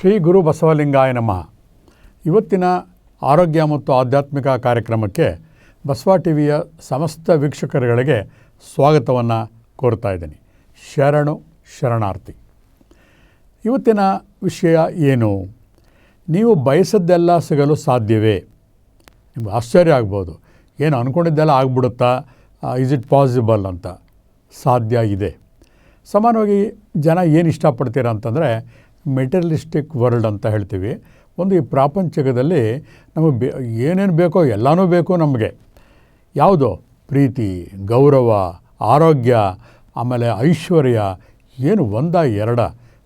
ಶ್ರೀ ಗುರು ಬಸವಲಿಂಗಾಯ ನಮಃ. ಇವತ್ತಿನ ಆರೋಗ್ಯ ಮತ್ತು ಆಧ್ಯಾತ್ಮಿಕ ಕಾರ್ಯಕ್ರಮಕ್ಕೆ ಬಸವ ಟಿ ವಿಯ ಸಮಸ್ತ ವೀಕ್ಷಕರುಗಳಿಗೆ ಸ್ವಾಗತವನ್ನು ಕೋರ್ತಾ ಇದ್ದೀನಿ. ಶರಣು, ಶರಣಾರ್ಥಿ. ಇವತ್ತಿನ ವಿಷಯ ಏನು? ನೀವು ಬಯಸದ್ದೆಲ್ಲ ಸಿಗಲು ಸಾಧ್ಯವೇ? ನಿಮ್ಗೆ ಆಶ್ಚರ್ಯ ಆಗ್ಬೋದು. ಏನು ಅಂದ್ಕೊಂಡಿದ್ದೆಲ್ಲ ಆಗ್ಬಿಡುತ್ತಾ? ಇಸ್ ಇಟ್ ಪಾಸಿಬಲ್ ಅಂತ. ಸಾಧ್ಯ ಇದೆ. ಸಮಾನವಾಗಿ ಜನ ಏನು ಇಷ್ಟಪಡ್ತೀರ ಅಂತಂದರೆ ಮೆಟೀರಿಯಲಿಸ್ಟಿಕ್ ವರ್ಲ್ಡ್ ಅಂತ ಹೇಳ್ತೀವಿ. ಒಂದು ಈ ಪ್ರಾಪಂಚಿಕದಲ್ಲಿ ನಮಗೆ ಬೇ, ಏನೇನು ಬೇಕೋ ಎಲ್ಲನೂ ಬೇಕು ನಮಗೆ. ಯಾವುದೋ? ಪ್ರೀತಿ, ಗೌರವ, ಆರೋಗ್ಯ, ಆಮೇಲೆ ಐಶ್ವರ್ಯ, ಏನು ಒಂದ ಎರಡ.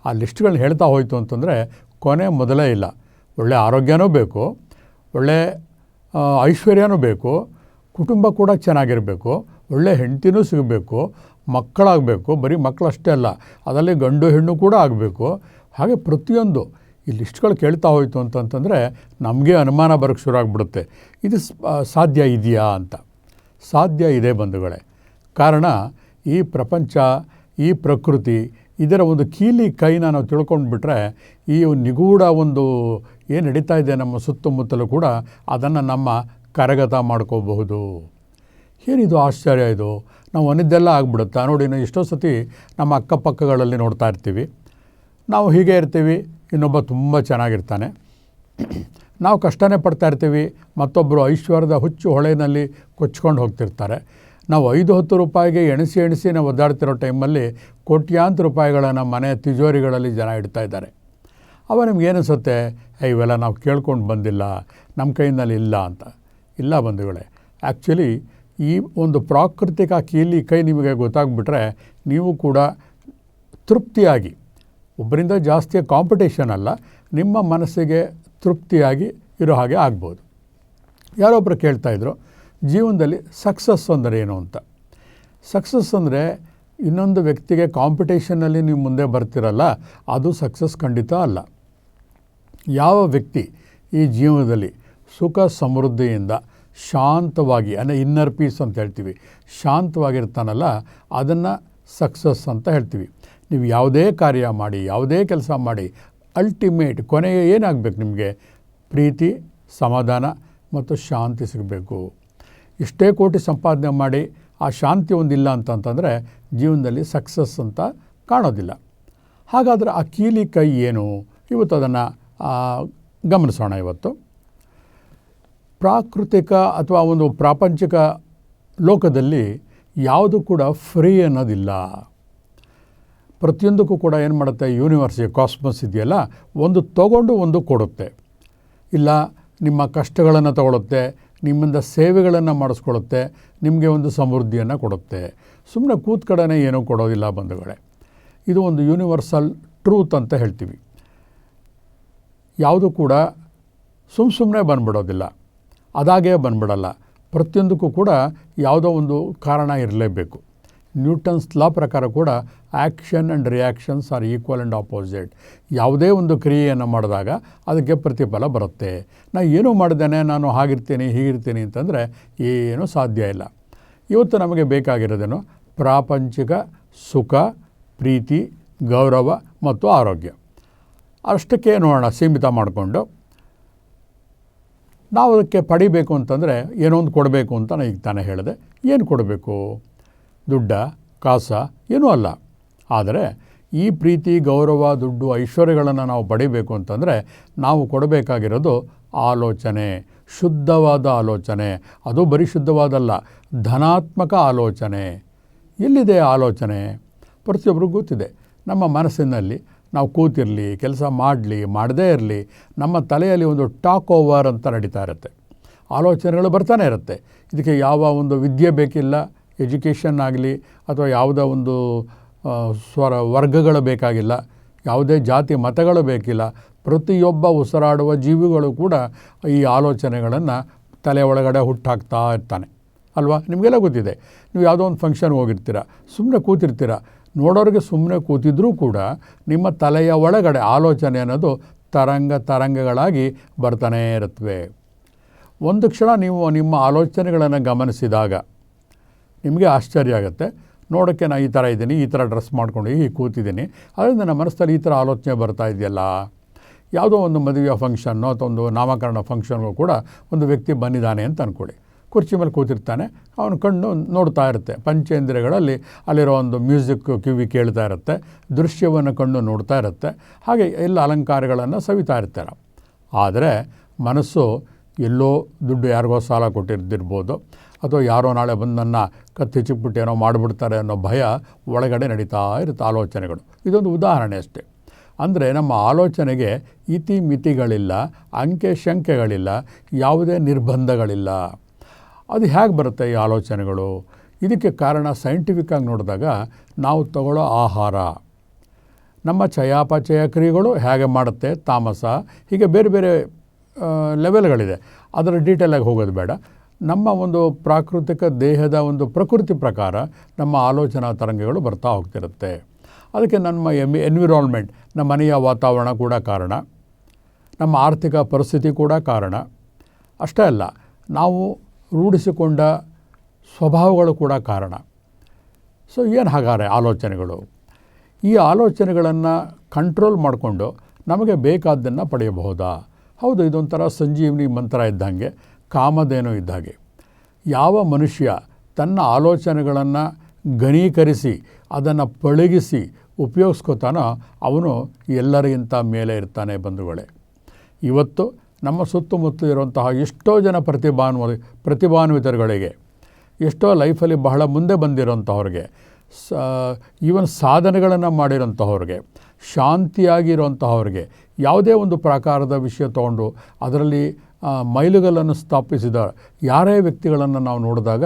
ಆ ಲಿಸ್ಟ್ಗಳನ್ನ ಹೇಳ್ತಾ ಹೋಯಿತು ಅಂತಂದರೆ ಕೊನೆ ಮೊದಲೇ ಇಲ್ಲ. ಒಳ್ಳೆ ಆರೋಗ್ಯನೂ ಬೇಕು, ಒಳ್ಳೆ ಐಶ್ವರ್ಯನೂ ಬೇಕು, ಕುಟುಂಬ ಕೂಡ ಚೆನ್ನಾಗಿರಬೇಕು, ಒಳ್ಳೆ ಹೆಂಡತಿನೂ ಸಿಗಬೇಕು, ಮಕ್ಕಳಾಗಬೇಕು, ಬರೀ ಮಕ್ಕಳಷ್ಟೇ ಅಲ್ಲ, ಅದರಲ್ಲಿ ಗಂಡು ಹೆಣ್ಣು ಕೂಡ ಆಗಬೇಕು. ಹಾಗೆ ಪ್ರತಿಯೊಂದು ಈ ಲಿಸ್ಟ್ಗಳು ಕೇಳ್ತಾ ಹೋಯಿತು ಅಂತಂತಂದರೆ ನಮಗೆ ಅನುಮಾನ ಬರೋಕ್ಕೆ ಶುರು ಆಗಿಬಿಡುತ್ತೆ. ಇದು ಸಾಧ್ಯ ಇದೆಯಾ ಅಂತ. ಸಾಧ್ಯ ಇದೆ ಬಂಧುಗಳೇ. ಕಾರಣ ಈ ಪ್ರಪಂಚ, ಈ ಪ್ರಕೃತಿ, ಇದರ ಒಂದು ಕೀಲಿ ಕೈನ ನಾವು ತಿಳ್ಕೊಂಡ್ಬಿಟ್ರೆ ಈ ನಿಗೂಢ ಒಂದು ಏನು ನಡೀತಾ ಇದೆ ನಮ್ಮ ಸುತ್ತಮುತ್ತಲೂ ಕೂಡ ಅದನ್ನು ನಮ್ಮ ಕರಗತ ಮಾಡ್ಕೋಬಹುದು. ಏನಿದು ಆಶ್ಚರ್ಯ ಇದು? ನಾವು ಒಂದಿದ್ದೆಲ್ಲ ಆಗ್ಬಿಡುತ್ತಾ? ನೋಡಿ ನಾವು ಎಷ್ಟೋ ಸತಿ ನಮ್ಮ ಅಕ್ಕಪಕ್ಕಗಳಲ್ಲಿ ನೋಡ್ತಾ ಇರ್ತೀವಿ. ನಾವು ಹೀಗೆ ಇರ್ತೀವಿ, ಇನ್ನೊಬ್ಬ ತುಂಬ ಚೆನ್ನಾಗಿರ್ತಾನೆ. ನಾವು ಕಷ್ಟನೇ ಪಡ್ತಾ ಇರ್ತೀವಿ ಮತ್ತೊಬ್ಬರು ಐಶ್ವರ್ಯದ ಹುಚ್ಚು ಹೊಳೆಯಲ್ಲಿ ಕೊಚ್ಕೊಂಡು ಹೋಗ್ತಿರ್ತಾರೆ. ನಾವು ಐದು ಹತ್ತು ರೂಪಾಯಿಗೆ ಎಣಿಸಿ ಎಣಿಸಿ ನಾವು ಒದ್ದಾಡ್ತಿರೋ ಟೈಮಲ್ಲಿ ಕೋಟ್ಯಾಂತರ ರೂಪಾಯಿಗಳನ್ನು ಮನೆ ತಿಜೋರಿಗಳಲ್ಲಿ ಜನ ಇಡ್ತಾ ಇದ್ದಾರೆ. ಅವ ನಿಮ್ಗೆ ಏನಿಸುತ್ತೆ ಏ, ಇವೆಲ್ಲ ನಾವು ಕೇಳ್ಕೊಂಡು ಬಂದಿಲ್ಲ, ನಮ್ಮ ಕೈನಲ್ಲಿ ಇಲ್ಲ ಅಂತ. ಇಲ್ಲ ಬಂಧುಗಳೇ ಆ್ಯಕ್ಚುಲಿ ಈ ಒಂದು ಪ್ರಾಕೃತಿಕ ಕೀಲಿ ಕೈ ನಿಮಗೆ ಗೊತ್ತಾಗ್ಬಿಟ್ರೆ ನೀವು ಕೂಡ ತೃಪ್ತಿಯಾಗಿ ಒಬ್ಬರಿಂದ ಜಾಸ್ತಿ ಕಾಂಪಿಟೇಷನ್ ಅಲ್ಲ, ನಿಮ್ಮ ಮನಸ್ಸಿಗೆ ತೃಪ್ತಿಯಾಗಿ ಇರೋ ಹಾಗೆ ಆಗ್ಬೋದು. ಯಾರೊಬ್ಬರು ಕೇಳ್ತಾಯಿದ್ರು ಜೀವನದಲ್ಲಿ ಸಕ್ಸಸ್ ಅಂದರೆ ಏನು ಅಂತ. ಸಕ್ಸಸ್ ಅಂದರೆ ಇನ್ನೊಂದು ವ್ಯಕ್ತಿಗೆ ಕಾಂಪಿಟೇಷನಲ್ಲಿ ನೀವು ಮುಂದೆ ಬರ್ತಿರಲ್ಲ, ಅದು ಸಕ್ಸಸ್ ಖಂಡಿತ ಅಲ್ಲ. ಯಾವ ವ್ಯಕ್ತಿ ಈ ಜೀವನದಲ್ಲಿ ಸುಖ ಸಮೃದ್ಧಿಯಿಂದ ಶಾಂತವಾಗಿ, ಅಂದರೆ ಇನ್ನರ್ ಪೀಸ್ ಅಂತ ಹೇಳ್ತೀವಿ, ಶಾಂತವಾಗಿರ್ತಾನಲ್ಲ, ಅದನ್ನು ಸಕ್ಸಸ್ ಅಂತ ಹೇಳ್ತೀವಿ. ನೀವು ಯಾವುದೇ ಕಾರ್ಯ ಮಾಡಿ, ಯಾವುದೇ ಕೆಲಸ ಮಾಡಿ ಅಲ್ಟಿಮೇಟ್ ಕೊನೆಗೆ ಏನಾಗಬೇಕು ನಿಮಗೆ? ಪ್ರೀತಿ, ಸಮಾಧಾನ ಮತ್ತು ಶಾಂತಿ ಸಿಗಬೇಕು. ಇಷ್ಟೇ ಕೋಟಿ ಸಂಪಾದನೆ ಮಾಡಿ ಆ ಶಾಂತಿ ಒಂದಿಲ್ಲ ಅಂತಂತಂದರೆ ಜೀವನದಲ್ಲಿ ಸಕ್ಸಸ್ ಅಂತ ಕಾಣೋದಿಲ್ಲ. ಹಾಗಾದರೆ ಆ ಕೀಲಿ ಕೈ ಏನು? ಇವತ್ತು ಅದನ್ನು ಗಮನಿಸೋಣ ಇವತ್ತು. ಪ್ರಾಕೃತಿಕ ಅಥವಾ ಒಂದು ಪ್ರಾಪಂಚಿಕ ಲೋಕದಲ್ಲಿ ಯಾವುದು ಕೂಡ ಫ್ರೀ ಅನ್ನೋದಿಲ್ಲ. ಪ್ರತಿಯೊಂದಕ್ಕೂ ಕೂಡ ಏನು ಮಾಡುತ್ತೆ? ಯೂನಿವರ್ಸ್ ಕಾಸ್ಮಸ್ ಇದೆಯಲ್ಲ, ಒಂದು ತಗೊಂಡು ಒಂದು ಕೊಡುತ್ತೆ. ಇಲ್ಲ, ನಿಮ್ಮ ಕಷ್ಟಗಳನ್ನು ತಗೊಳುತ್ತೆ, ನಿಮ್ಮಿಂದ ಸೇವೆಗಳನ್ನು ಮಾಡಿಸ್ಕೊಳುತ್ತೆ ನಿಮಗೆ ಒಂದು ಸಮೃದ್ಧಿಯನ್ನು ಕೊಡುತ್ತೆ. ಸುಮ್ಮನೆ ಕೂತ್ ಕಡೆನೇ ಏನೂ ಕೊಡೋದಿಲ್ಲ ಬಂಧುಗಳೇ. ಇದು ಒಂದು ಯೂನಿವರ್ಸಲ್ ಟ್ರೂತ್ ಅಂತ ಹೇಳ್ತೀವಿ. ಯಾವುದು ಕೂಡ ಸುಮ್ಮ ಸುಮ್ಮನೆ ಬಂದ್ಬಿಡೋದಿಲ್ಲ. ಅದಾಗೇ ಬಂದ್ಬಿಡಲ್ಲ. ಪ್ರತಿಯೊಂದಕ್ಕೂ ಕೂಡ ಯಾವುದೋ ಒಂದು ಕಾರಣ ಇರಲೇಬೇಕು. ನ್ಯೂಟನ್ಸ್ ಲಾ ಪ್ರಕಾರ ಕೂಡ action and reactions are equal and opposite. ಯಾವುದೇ ಒಂದು ಕ್ರಿಯೆಯನ್ನು ಮಾಡಿದಾಗ ಅದಕ್ಕೆ ಪ್ರತಿಫಲ ಬರುತ್ತೆ. ನಾನು ಏನು ಮಾಡಿದ್ದೇನೆ, ನಾನು ಹಾಗಿರ್ತೀನಿ, ಹೀಗಿರ್ತೀನಿ ಅಂತಂದರೆ ಏನೂ ಸಾಧ್ಯ ಇಲ್ಲ. ಇವತ್ತು ನಮಗೆ ಬೇಕಾಗಿರೋದೇನು? ಪ್ರಾಪಂಚಿಕ ಸುಖ, ಪ್ರೀತಿ, ಗೌರವ ಮತ್ತು ಆರೋಗ್ಯ. ಅಷ್ಟಕ್ಕೆ ನೋಡೋಣ, ಸೀಮಿತ ಮಾಡಿಕೊಂಡು. ನಾವು ಅದಕ್ಕೆ ಪಡಿಬೇಕು ಅಂತಂದರೆ ಏನೋ ಒಂದು ಕೊಡಬೇಕು ಅಂತ ನಾನು ಈಗ ತಾನೇ ಹೇಳಿದೆ. ಏನು ಕೊಡಬೇಕು? ದುಡ್ಡ, ಕಾಸ ಏನೂ ಅಲ್ಲ. ಆದರೆ ಈ ಪ್ರೀತಿ, ಗೌರವ, ದುಡ್ಡು, ಐಶ್ವರ್ಯಗಳನ್ನು ನಾವು ಪಡಿಬೇಕು ಅಂತಂದರೆ ನಾವು ಕೊಡಬೇಕಾಗಿರೋದು ಆಲೋಚನೆ, ಶುದ್ಧವಾದ ಆಲೋಚನೆ. ಅದು ಬರೀ ಶುದ್ಧವಾದಲ್ಲ, ಧನಾತ್ಮಕ ಆಲೋಚನೆ. ಎಲ್ಲಿದೆ ಆಲೋಚನೆ? ಪ್ರತಿಯೊಬ್ಬರಿಗೂ ಗೊತ್ತಿದೆ. ನಮ್ಮ ಮನಸ್ಸಿನಲ್ಲಿ ನಾವು ಕೂತಿರಲಿ, ಕೆಲಸ ಮಾಡಲಿ, ಮಾಡದೇ ಇರಲಿ, ನಮ್ಮ ತಲೆಯಲ್ಲಿ ಒಂದು ಟಾಕ್ ಓವರ್ ಅಂತ ನಡೀತಾ ಇರುತ್ತೆ. ಆಲೋಚನೆಗಳು ಬರ್ತಾನೆ ಇರುತ್ತೆ. ಇದಕ್ಕೆ ಯಾವ ಒಂದು ವಿದ್ಯೆ ಬೇಕಿಲ್ಲ ಎಜುಕೇಷನ್ ಆಗಲಿ ಅಥವಾ ಯಾವುದೋ ಒಂದು ಸ್ವರ ವರ್ಗಗಳು ಬೇಕಾಗಿಲ್ಲ, ಯಾವುದೇ ಜಾತಿ ಮತಗಳು ಬೇಕಿಲ್ಲ, ಪ್ರತಿಯೊಬ್ಬ ಉಸಿರಾಡುವ ಜೀವಿಗಳು ಕೂಡ ಈ ಆಲೋಚನೆಗಳನ್ನು ತಲೆ ಒಳಗಡೆ ಹುಟ್ಟಾಕ್ತಾ ಇರ್ತಾನೆ. ಅಲ್ವಾ? ನಿಮಗೆಲ್ಲ ಗೊತ್ತಿದೆ. ನೀವು ಯಾವುದೋ ಒಂದು ಫಂಕ್ಷನ್ಗೆ ಹೋಗಿರ್ತೀರ ಸುಮ್ಮನೆ ಕೂತಿರ್ತೀರ, ನೋಡೋರಿಗೆ ಸುಮ್ಮನೆ ಕೂತಿದ್ರೂ ಕೂಡ ನಿಮ್ಮ ತಲೆಯ ಒಳಗಡೆ ಆಲೋಚನೆ ಅನ್ನೋದು ತರಂಗ ತರಂಗಗಳಾಗಿ ಬರ್ತಾನೇ ಇರುತ್ತವೆ ಒಂದು ಕ್ಷಣ ನೀವು ನಿಮ್ಮ ಆಲೋಚನೆಗಳನ್ನು ಗಮನಿಸಿದಾಗ ನಿಮಗೆ ಆಶ್ಚರ್ಯ ಆಗುತ್ತೆ. ನೋಡೋಕ್ಕೆ ನಾನು ಈ ಥರ ಇದ್ದೀನಿ, ಈ ಥರ ಡ್ರೆಸ್ ಮಾಡ್ಕೊಂಡು ಹೀಗೆ ಕೂತಿದ್ದೀನಿ. ಅದರಿಂದ ನನ್ನ ಮನಸ್ಸಲ್ಲಿ ಈ ಥರ ಆಲೋಚನೆ ಬರ್ತಾ ಇದೆಯಲ್ಲ? ಯಾವುದೋ ಒಂದು ಮದುವೆಯ ಫಂಕ್ಷನ್ನು ಅಥವಾ ಒಂದು ನಾಮಕರಣ ಫಂಕ್ಷನ್ಗೂ ಕೂಡ ಒಂದು ವ್ಯಕ್ತಿ ಬಂದಿದ್ದಾನೆ ಅಂತ ಅಂದ್ಕೊಳ್ಳಿ ಕುರ್ಚಿ ಮೇಲೆ ಕೂತಿರ್ತಾನೆ, ಅವನ ಕಣ್ಣು ನೋಡ್ತಾ ಇರುತ್ತೆ. ಪಂಚೇಂದ್ರಿಯಗಳಲ್ಲಿ ಅಲ್ಲಿರೋ ಒಂದು ಮ್ಯೂಸಿಕ್ ಕಿವಿ ಕೇಳ್ತಾ ಇರುತ್ತೆ, ದೃಶ್ಯವನ್ನು ಕಣ್ಣು ನೋಡ್ತಾ ಇರುತ್ತೆ, ಹಾಗೆ ಎಲ್ಲ ಅಲಂಕಾರಗಳನ್ನು ಸವಿತಾ ಇರ್ತಾರೆ. ಆದರೆ ಮನಸ್ಸು ಎಲ್ಲೋ ದುಡ್ಡು ಯಾರಿಗೋ ಸಾಲ ಕೊಟ್ಟಿರ್ದಿರ್ಬೋದು ಅಥವಾ ಯಾರೋ ನಾಳೆ ಬಂದು ನನ್ನ ಕತ್ತಿ ಚಿಪ್ಪಿಟ್ಟು ಏನೋ ಮಾಡಿಬಿಡ್ತಾರೆ ಅನ್ನೋ ಭಯ ಒಳಗಡೆ ನಡೀತಾ ಇರುತ್ತೆ ಆಲೋಚನೆಗಳು. ಇದೊಂದು ಉದಾಹರಣೆ ಅಷ್ಟೇ. ಅಂದರೆ ನಮ್ಮ ಆಲೋಚನೆಗೆ ಇತಿ ಮಿತಿಗಳಿಲ್ಲ, ಅಂಕೆ ಶಂಕೆಗಳಿಲ್ಲ, ಯಾವುದೇ ನಿರ್ಬಂಧಗಳಿಲ್ಲ. ಅದು ಹೇಗೆ ಬರುತ್ತೆ ಈ ಆಲೋಚನೆಗಳು? ಇದಕ್ಕೆ ಕಾರಣ ಸೈಂಟಿಫಿಕ್ಕಾಗಿ ನೋಡಿದಾಗ ನಾವು ತಗೊಳ್ಳೋ ಆಹಾರ. ನಮ್ಮ ಚಯಾಪಚಯ ಕ್ರಿಯೆಗಳು ಹೇಗೆ ಮಾಡುತ್ತೆ, ತಾಮಸ, ಹೀಗೆ ಬೇರೆ ಬೇರೆ ಲೆವೆಲ್ಗಳಿದೆ ಅದರ ಡೀಟೇಲಾಗಿ ಹೋಗೋದು ಬೇಡ. ನಮ್ಮ ಒಂದು ಪ್ರಾಕೃತಿಕ ದೇಹದ ಒಂದು ಪ್ರಕೃತಿ ಪ್ರಕಾರ ನಮ್ಮ ಆಲೋಚನಾ ತರಂಗಗಳು ಬರ್ತಾ ಹೋಗ್ತಿರುತ್ತೆ. ಅದಕ್ಕೆ ನಮ್ಮ ಎಂ ಎನ್ವಿರಾನ್ಮೆಂಟ್ ನಮ್ಮ ಮನೆಯ ವಾತಾವರಣ ಕೂಡ ಕಾರಣ. ನಮ್ಮ ಆರ್ಥಿಕ ಪರಿಸ್ಥಿತಿ ಕೂಡ ಕಾರಣ. ಅಷ್ಟೇ ಅಲ್ಲ, ನಾವು ರೂಢಿಸಿಕೊಂಡ ಸ್ವಭಾವಗಳು ಕೂಡ ಕಾರಣ. ಸೊ ಏನು ಹಾಗಾರೆ ಆಲೋಚನೆಗಳು? ಈ ಆಲೋಚನೆಗಳನ್ನು ಕಂಟ್ರೋಲ್ ಮಾಡಿಕೊಂಡು ನಮಗೆ ಬೇಕಾದ್ದನ್ನು ಪಡೆಯಬಹುದಾ? ಹೌದು, ಇದೊಂಥರ ಸಂಜೀವನಿ ಮಂತ್ರ ಇದ್ದಂಗೆ, ಕಾಮಧೇನು ಇದ್ದಾಗೆ. ಯಾವ ಮನುಷ್ಯ ತನ್ನ ಆಲೋಚನೆಗಳನ್ನು ಘನೀಕರಿಸಿ, ಅದನ್ನು ಪಳಗಿಸಿ ಉಪಯೋಗಿಸ್ಕೋತಾನೋ ಅವನು ಎಲ್ಲರಿಗಿಂತ ಮೇಲೆ ಇರ್ತಾನೆ ಬಂಧುಗಳೇ. ಇವತ್ತು ನಮ್ಮ ಸುತ್ತಮುತ್ತ ಇರುವಂತಹ ಎಷ್ಟೋ ಜನ ಪ್ರತಿಭಾನ್ವ, ಪ್ರತಿಭಾನ್ವಿತರುಗಳಿಗೆ, ಎಷ್ಟೋ ಲೈಫಲ್ಲಿ ಬಹಳ ಮುಂದೆ ಬಂದಿರೋಂಥವ್ರಿಗೆ ಸ, ಈವನ್ ಸಾಧನೆಗಳನ್ನು ಮಾಡಿರೋಂಥವ್ರಿಗೆ ಶಾಂತಿಯಾಗಿರೋಂತಹವ್ರಿಗೆ ಯಾವುದೇ ಒಂದು ಪ್ರಕಾರದ ವಿಷಯ ತಗೊಂಡು ಅದರಲ್ಲಿ ಮೈಲುಗಲ್ಲನ್ನು ಸ್ಥಾಪಿಸಿದ ಯಾರೇ ವ್ಯಕ್ತಿಗಳನ್ನು ನಾವು ನೋಡಿದಾಗ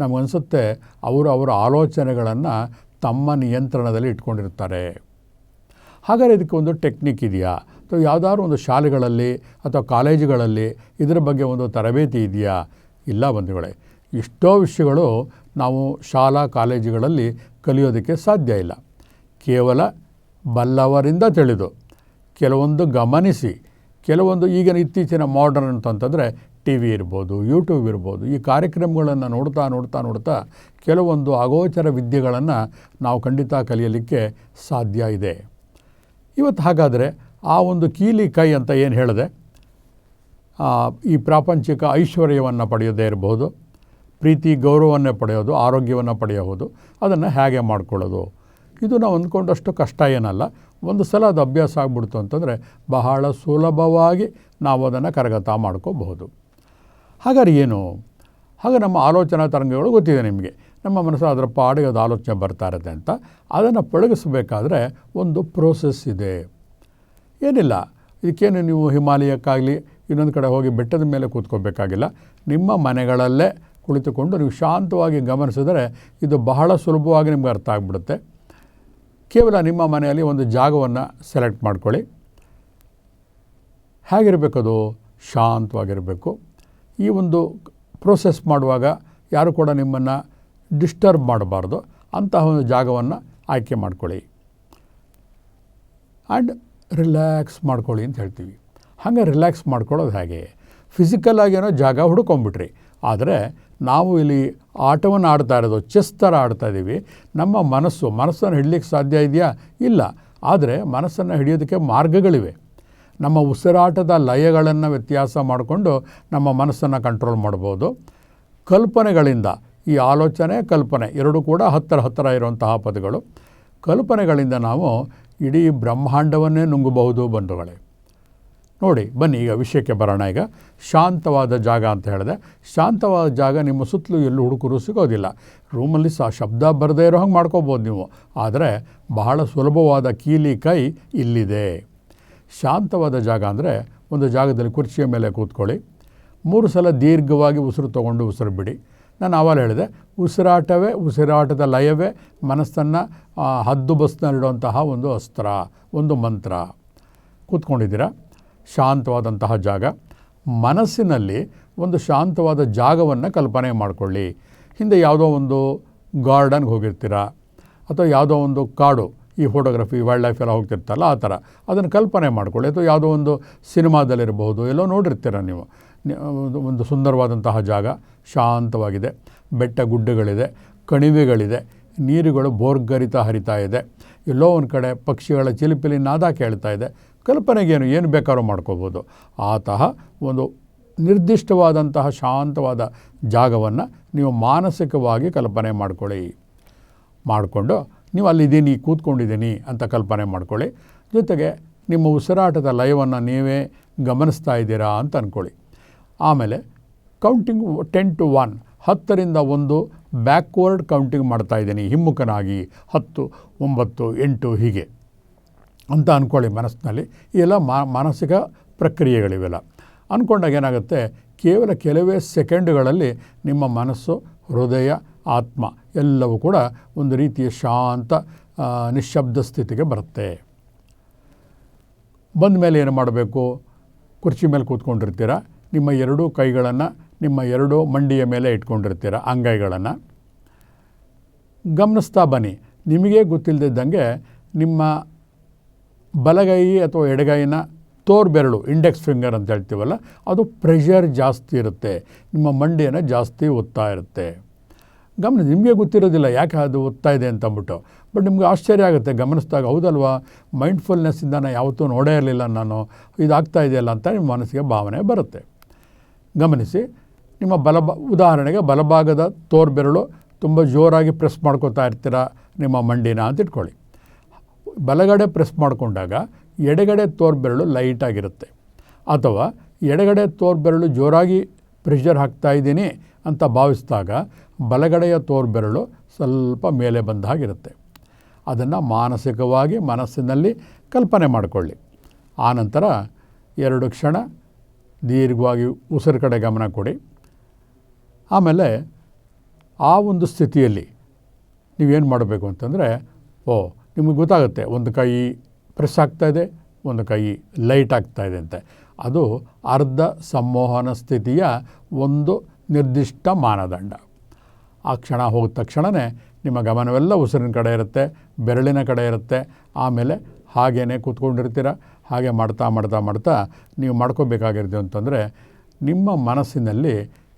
ನಮಗನ್ಸುತ್ತೆ ಅವರು ಅವರ ಆಲೋಚನೆಗಳನ್ನು ತಮ್ಮ ನಿಯಂತ್ರಣದಲ್ಲಿ ಇಟ್ಕೊಂಡಿರ್ತಾರೆ. ಹಾಗಾದರೆ ಇದಕ್ಕೆ ಒಂದು ಟೆಕ್ನಿಕ್ ಇದೆಯಾ? ಅಥವಾ ಯಾವುದಾದ್ರು ಒಂದು ಶಾಲೆಗಳಲ್ಲಿ ಅಥವಾ ಕಾಲೇಜುಗಳಲ್ಲಿ ಇದರ ಬಗ್ಗೆ ಒಂದು ತರಬೇತಿ ಇದೆಯಾ? ಇಲ್ಲ ಬಂಧುಗಳೇ, ಎಷ್ಟೋ ವಿಷಯಗಳು ನಾವು ಶಾಲಾ ಕಾಲೇಜುಗಳಲ್ಲಿ ಕಲಿಯೋದಕ್ಕೆ ಸಾಧ್ಯ ಇಲ್ಲ. ಕೇವಲ ಬಲ್ಲವರಿಂದ ತಿಳಿದು ಕೆಲವೊಂದು ಗಮನಿಸಿ, ಕೆಲವೊಂದು ಈಗಿನ ಇತ್ತೀಚಿನ ಮಾಡರ್ನ್ ಅಂತಂತಂದರೆ ಟಿ ವಿ ಇರ್ಬೋದು ಯೂಟ್ಯೂಬ್ ಇರ್ಬೋದು, ಈ ಕಾರ್ಯಕ್ರಮಗಳನ್ನು ನೋಡ್ತಾ ನೋಡ್ತಾ ನೋಡ್ತಾ ಕೆಲವೊಂದು ಅಗೋಚರ ವಿದ್ಯೆಗಳನ್ನು ನಾವು ಖಂಡಿತ ಕಲಿಯಲಿಕ್ಕೆ ಸಾಧ್ಯ ಇದೆ. ಇವತ್ತು ಹಾಗಾದರೆ ಆ ಒಂದು ಕೀಲಿ ಕೈ ಅಂತ ಏನು ಹೇಳಿದೆ? ಈ ಪ್ರಾಪಂಚಿಕ ಐಶ್ವರ್ಯವನ್ನು ಪಡೆಯೋದೇ ಇರಬಹುದು ಪ್ರೀತಿ, ಗೌರವವನ್ನು ಪಡೆಯೋದು, ಆರೋಗ್ಯವನ್ನು ಪಡೆಯಬಹುದು, ಅದನ್ನು ಹೇಗೆ ಮಾಡ್ಕೊಳ್ಳೋದು? ಇದು ನಾವು ಅಂದ್ಕೊಂಡಷ್ಟು ಕಷ್ಟ ಏನಲ್ಲ ಒಂದು ಸಲ ಅದು ಅಭ್ಯಾಸ ಆಗ್ಬಿಡ್ತು ಅಂತಂದರೆ ಬಹಳ ಸುಲಭವಾಗಿ ನಾವು ಅದನ್ನು ಕರಗತ ಮಾಡ್ಕೋಬಹುದು. ಹಾಗಾದ್ರೆ ಏನು? ಹಾಗೆ ನಮ್ಮ ಆಲೋಚನಾ ತರಂಗಗಳು ಗೊತ್ತಿದೆ ನಿಮಗೆ. ನಮ್ಮ ಮನಸ್ಸು ಅದರ ಪಾಡಿಗೆ ಅದು ಆಲೋಚನೆ ಬರ್ತಾ ಇರುತ್ತೆ ಅಂತ. ಅದನ್ನು ಪಳಗಿಸಬೇಕಾದ್ರೆ ಒಂದು ಪ್ರೋಸೆಸ್ ಇದೆ. ಏನಿಲ್ಲ. ಇದಕ್ಕೇನು ನೀವು ಹಿಮಾಲಯಕ್ಕಾಗಲಿ ಇನ್ನೊಂದು ಕಡೆ ಹೋಗಿ ಬೆಟ್ಟದ ಮೇಲೆ ಕೂತ್ಕೋಬೇಕಾಗಿಲ್ಲ ನಿಮ್ಮ ಮನೆಗಳಲ್ಲೇ ಕುಳಿತುಕೊಂಡು ನೀವು ಶಾಂತವಾಗಿ ಗಮನಿಸಿದರೆ ಇದು ಬಹಳ ಸುಲಭವಾಗಿ ನಿಮ್ಗೆ ಅರ್ಥ ಆಗಿಬಿಡುತ್ತೆ. ಕೇವಲ ನಿಮ್ಮ ಮನೆಯಲ್ಲಿ ಒಂದು ಜಾಗವನ್ನು ಸೆಲೆಕ್ಟ್ ಮಾಡ್ಕೊಳ್ಳಿ. ಹೇಗಿರಬೇಕದು? ಶಾಂತವಾಗಿರಬೇಕು. ಈ ಒಂದು ಪ್ರೋಸೆಸ್ ಮಾಡುವಾಗ ಯಾರು ಕೂಡ ನಿಮ್ಮನ್ನು ಡಿಸ್ಟರ್ಬ್ ಮಾಡಬಾರ್ದು. ಅಂತಹ ಒಂದು ಜಾಗವನ್ನು ಆಯ್ಕೆ ಮಾಡ್ಕೊಳ್ಳಿ. ಆ್ಯಂಡ್ ರಿಲ್ಯಾಕ್ಸ್ ಮಾಡ್ಕೊಳ್ಳಿ ಅಂತ ಹೇಳ್ತೀವಿ. ಹಾಗೆ ರಿಲ್ಯಾಕ್ಸ್ ಮಾಡ್ಕೊಳ್ಳೋದು ಹೇಗೆ? ಫಿಸಿಕಲ್ ಏನೋ ಜಾಗ ಹುಡ್ಕೊಂಬಿಟ್ರಿ. ಆದರೆ ನಾವು ಇಲ್ಲಿ ಆಟವನ್ನು ಆಡ್ತಾ ಇರೋದು ಚೆಸ್ ಥರ ಆಡ್ತಾ ಇದ್ದೀವಿ. ನಮ್ಮ ಮನಸ್ಸು, ಮನಸ್ಸನ್ನು ಹಿಡಲಿಕ್ಕೆ ಸಾಧ್ಯ ಇದೆಯಾ? ಇಲ್ಲ. ಆದರೆ ಮನಸ್ಸನ್ನು ಹಿಡಿಯೋದಕ್ಕೆ ಮಾರ್ಗಗಳಿವೆ. ನಮ್ಮ ಉಸಿರಾಟದ ಲಯಗಳನ್ನು ವ್ಯತ್ಯಾಸ ಮಾಡಿಕೊಂಡು ನಮ್ಮ ಮನಸ್ಸನ್ನು ಕಂಟ್ರೋಲ್ ಮಾಡ್ಬೋದು. ಕಲ್ಪನೆಗಳಿಂದ, ಈ ಆಲೋಚನೆ, ಕಲ್ಪನೆ ಎರಡೂ ಕೂಡ ಹತ್ತಿರ ಹತ್ತಿರ ಇರುವಂತಹ ಪದಗಳು. ಕಲ್ಪನೆಗಳಿಂದ ನಾವು ಇಡೀ ಬ್ರಹ್ಮಾಂಡವನ್ನೇ ನುಂಗಬಹುದು ಬಂಧುಗಳೇ. ನೋಡಿ, ಬನ್ನಿ, ಈಗ ವಿಷಯಕ್ಕೆ ಬರೋಣ. ಈಗ ಶಾಂತವಾದ ಜಾಗ ಅಂತ ಹೇಳಿದೆ. ಶಾಂತವಾದ ಜಾಗ ನಿಮ್ಮ ಸುತ್ತಲೂ ಎಲ್ಲೂ ಹುಡುಕರು ಸಿಗೋದಿಲ್ಲ. ರೂಮಲ್ಲಿ ಸಹ ಶಬ್ದ ಬರದೇ ಇರೋ ಹಂಗೆ ಮಾಡ್ಕೋಬೋದು ನೀವು. ಆದರೆ ಬಹಳ ಸುಲಭವಾದ ಕೀಲಿ ಕೈ ಇಲ್ಲಿದೆ. ಶಾಂತವಾದ ಜಾಗ ಅಂದರೆ ಒಂದು ಜಾಗದಲ್ಲಿ ಕುರ್ಚಿಯ ಮೇಲೆ ಕೂತ್ಕೊಳ್ಳಿ. ಮೂರು ಸಲ ದೀರ್ಘವಾಗಿ ಉಸಿರು ತಗೊಂಡು ಉಸಿರು ಬಿಡಿ. ನಾನು ಆವಾಗ ಹೇಳಿದೆ, ಉಸಿರಾಟವೇ ಉಸಿರಾಟದ ಲಯವೇ ಮನಸ್ಸನ್ನು ಹದ್ದು ಬಸ್ನಲ್ಲಿಡುವಂತಹ ಒಂದು ಅಸ್ತ್ರ, ಒಂದು ಮಂತ್ರ. ಕೂತ್ಕೊಂಡಿದ್ದೀರಾ? ಶಾಂತವಾದಂತಹ ಜಾಗ. ಮನಸ್ಸಿನಲ್ಲಿ ಒಂದು ಶಾಂತವಾದ ಜಾಗವನ್ನು ಕಲ್ಪನೆ ಮಾಡಿಕೊಳ್ಳಿ. ಹಿಂದೆ ಯಾವುದೋ ಒಂದು ಗಾರ್ಡನ್ಗೆ ಹೋಗಿರ್ತೀರ? ಅಥವಾ ಯಾವುದೋ ಒಂದು ಕಾಡು, ಈ ಫೋಟೋಗ್ರಫಿ ವೈಲ್ಡ್ ಲೈಫ್ ಎಲ್ಲ ಹೋಗ್ತಿರ್ತಲ್ಲ ಆ ಥರ. ಅದನ್ನು ಕಲ್ಪನೆ ಮಾಡಿಕೊಳ್ಳಿ. ಅಥವಾ ಯಾವುದೋ ಒಂದು ಸಿನಿಮಾದಲ್ಲಿರಬಹುದು, ಎಲ್ಲೋ ನೋಡಿರ್ತೀರ ನೀವು. ಒಂದು- ಒಂದು ಸುಂದರವಾದಂತಹ ಜಾಗ, ಶಾಂತವಾಗಿದೆ. ಬೆಟ್ಟ ಗುಡ್ಡಗಳಿದೆ, ಕಣಿವೆಗಳಿದೆ, ನೀರುಗಳು ಬೋರ್ಗರಿತ ಹರಿತಾ ಇದೆ. ಎಲ್ಲೋ ಒಂದು ಕಡೆ ಪಕ್ಷಿಗಳ ಚಿಲಿಪಿಲಿ ನಾದ ಕೇಳ್ತಾ ಇದೆ. ಕಲ್ಪನೆಗೇನು ಏನು ಬೇಕಾದ್ರೂ ಮಾಡ್ಕೋಬೋದು. ಆತಹ ಒಂದು ನಿರ್ದಿಷ್ಟವಾದಂತಹ ಶಾಂತವಾದ ಜಾಗವನ್ನು ನೀವು ಮಾನಸಿಕವಾಗಿ ಕಲ್ಪನೆ ಮಾಡ್ಕೊಳ್ಳಿ. ಮಾಡಿಕೊಂಡು ನೀವು ಅಲ್ಲಿದ್ದೀನಿ, ಕೂತ್ಕೊಂಡಿದ್ದೀನಿ ಅಂತ ಕಲ್ಪನೆ ಮಾಡ್ಕೊಳ್ಳಿ. ಜೊತೆಗೆ ನಿಮ್ಮ ಉಸಿರಾಟದ ಲಯವನ್ನು ನೀವೇ ಗಮನಿಸ್ತಾ ಇದ್ದೀರಾ ಅಂತ ಅಂದ್ಕೊಳ್ಳಿ ಆಮೇಲೆ ಕೌಂಟಿಂಗ್ ಟೆನ್ ಟು ಒನ್ ಹತ್ತರಿಂದ ಒಂದು ಬ್ಯಾಕ್ವರ್ಡ್ ಕೌಂಟಿಂಗ್ ಮಾಡ್ತಾ ಇದ್ದೀನಿ. ಹಿಮ್ಮುಖನಾಗಿ ಹತ್ತು, ಒಂಬತ್ತು, ಎಂಟು ಹೀಗೆ ಅಂತ ಅಂದ್ಕೊಳ್ಳಿ ಮನಸ್ಸಿನಲ್ಲಿ. ಇವೆಲ್ಲ ಮಾನಸಿಕ ಪ್ರಕ್ರಿಯೆಗಳಿವೆಲ್ಲ. ಅಂದ್ಕೊಂಡಾಗ ಏನಾಗುತ್ತೆ? ಕೇವಲ ಕೆಲವೇ ಸೆಕೆಂಡುಗಳಲ್ಲಿ ನಿಮ್ಮ ಮನಸ್ಸು, ಹೃದಯ, ಆತ್ಮ ಎಲ್ಲವೂ ಕೂಡ ಒಂದು ರೀತಿಯ ಶಾಂತ ನಿಶಬ್ದ ಸ್ಥಿತಿಗೆ ಬರುತ್ತೆ. ಬಂದ ಮೇಲೆ ಏನು ಮಾಡಬೇಕು? ಕುರ್ಚಿ ಮೇಲೆ ಕೂತ್ಕೊಂಡಿರ್ತೀರ? ನಿಮ್ಮ ಎರಡೂ ಕೈಗಳನ್ನು ನಿಮ್ಮ ಎರಡೂ ಮಂಡಿಯ ಮೇಲೆ ಇಟ್ಕೊಂಡಿರ್ತೀರ ಅಂಗೈಗಳನ್ನು. ಗಮನಿಸ್ತಾ ಬನ್ನಿ. ನಿಮಗೆ ಗೊತ್ತಿಲ್ಲದಿದ್ದಂಗೆ ನಿಮ್ಮ ಬಲಗೈ ಅಥವಾ ಎಡಗೈನ ತೋರ್ಬೆರಳು ಇಂಡೆಕ್ಸ್ ಫಿಂಗರ್ ಅಂತ ಹೇಳ್ತೀವಲ್ಲ, ಅದು ಪ್ರೆಷರ್ ಜಾಸ್ತಿ ಇರುತ್ತೆ. ನಿಮ್ಮ ಮಂಡಿಯನ್ನು ಜಾಸ್ತಿ ಒತ್ತಾ ಇರುತ್ತೆ. ಗಮನ ನಿಮಗೆ ಗೊತ್ತಿರೋದಿಲ್ಲ ಯಾಕೆ ಅದು ಒತ್ತಾ ಇದೆ ಅಂತ ಅಂದ್ಬಿಟ್ಟು ಬಟ್ ನಿಮ್ಗೆ ಆಶ್ಚರ್ಯ ಆಗುತ್ತೆ, ಗಮನಿಸಿದಾಗ, ಹೌದಲ್ವಾ ಮೈಂಡ್ಫುಲ್ನೆಸ್ಸಿಂದ ನಾನು ಯಾವತ್ತೂ ನೋಡೇ ಇರಲಿಲ್ಲ ನಾನು. ಇದಾಗ್ತಾ ಇದೆಯಲ್ಲ ಅಂತ ನಿಮ್ಮ ಮನಸ್ಸಿಗೆ ಭಾವನೆ ಬರುತ್ತೆ. ಗಮನಿಸಿ ನಿಮ್ಮ ಬಲಬ ಉದಾಹರಣೆಗೆ ಬಲಭಾಗದ ತೋರ್ಬೆರಳು ತುಂಬ ಜೋರಾಗಿ ಪ್ರೆಸ್ ಮಾಡ್ಕೊತಾ ಇರ್ತೀರ ನಿಮ್ಮ ಮಂಡಿನ ಅಂತ ಇಟ್ಕೊಳ್ಳಿ. ಬಲಗಡೆ ಪ್ರೆಸ್ ಮಾಡಿಕೊಂಡಾಗ ಎಡಗಡೆ ತೋರ್ಬೆರಳು ಲೈಟಾಗಿರುತ್ತೆ. ಅಥವಾ ಎಡಗಡೆ ತೋರ್ಬೆರಳು ಜೋರಾಗಿ ಪ್ರೆಷರ್ ಹಾಕ್ತಾ ಇದ್ದೀನಿ ಅಂತ ಭಾವಿಸಿದಾಗ ಬಲಗಡೆಯ ತೋರ್ಬೆರಳು ಸ್ವಲ್ಪ ಮೇಲೆ ಬಂದ ಹಾಗಿರುತ್ತೆ. ಅದನ್ನು ಮಾನಸಿಕವಾಗಿ ಮನಸ್ಸಿನಲ್ಲಿ ಕಲ್ಪನೆ ಮಾಡಿಕೊಳ್ಳಿ. ಆನಂತರ ಎರಡು ಕ್ಷಣ ದೀರ್ಘವಾಗಿ ಉಸಿರು ಕಡೆ ಗಮನ ಕೊಡಿ. ಆಮೇಲೆ ಆ ಒಂದು ಸ್ಥಿತಿಯಲ್ಲಿ ನೀವೇನು ಮಾಡಬೇಕು ಅಂತಂದರೆ, ಓ, ನಿಮಗೆ ಗೊತ್ತಾಗುತ್ತೆ, ಒಂದು ಕೈ ಪ್ರೆಸ್ ಆಗ್ತಾ ಇದೆ, ಒಂದು ಕೈ ಲೈಟ್ ಆಗ್ತಾ ಇದೆ ಅಂತೆ. ಅದು ಅರ್ಧ ಸಂಮೋಹನ ಸ್ಥಿತಿಯ ಒಂದು ನಿರ್ದಿಷ್ಟ ಮಾನದಂಡ. ಆ ಕ್ಷಣ ಹೋದ ತಕ್ಷಣವೇ ನಿಮ್ಮ ಗಮನವೆಲ್ಲ ಉಸಿರಿನ ಕಡೆ ಇರುತ್ತೆ, ಬೆರಳಿನ ಕಡೆ ಇರುತ್ತೆ, ಆಮೇಲೆ ಹಾಗೇ ಕೂತ್ಕೊಂಡಿರ್ತೀರ, ಹಾಗೆ ಮಾಡ್ತಾ ಮಾಡ್ತಾ ಮಾಡ್ತಾ ನೀವು ಮಾಡ್ಕೋಬೇಕಾಗಿರೋದು ಅಂತಂದರೆ, ನಿಮ್ಮ ಮನಸ್ಸಿನಲ್ಲಿ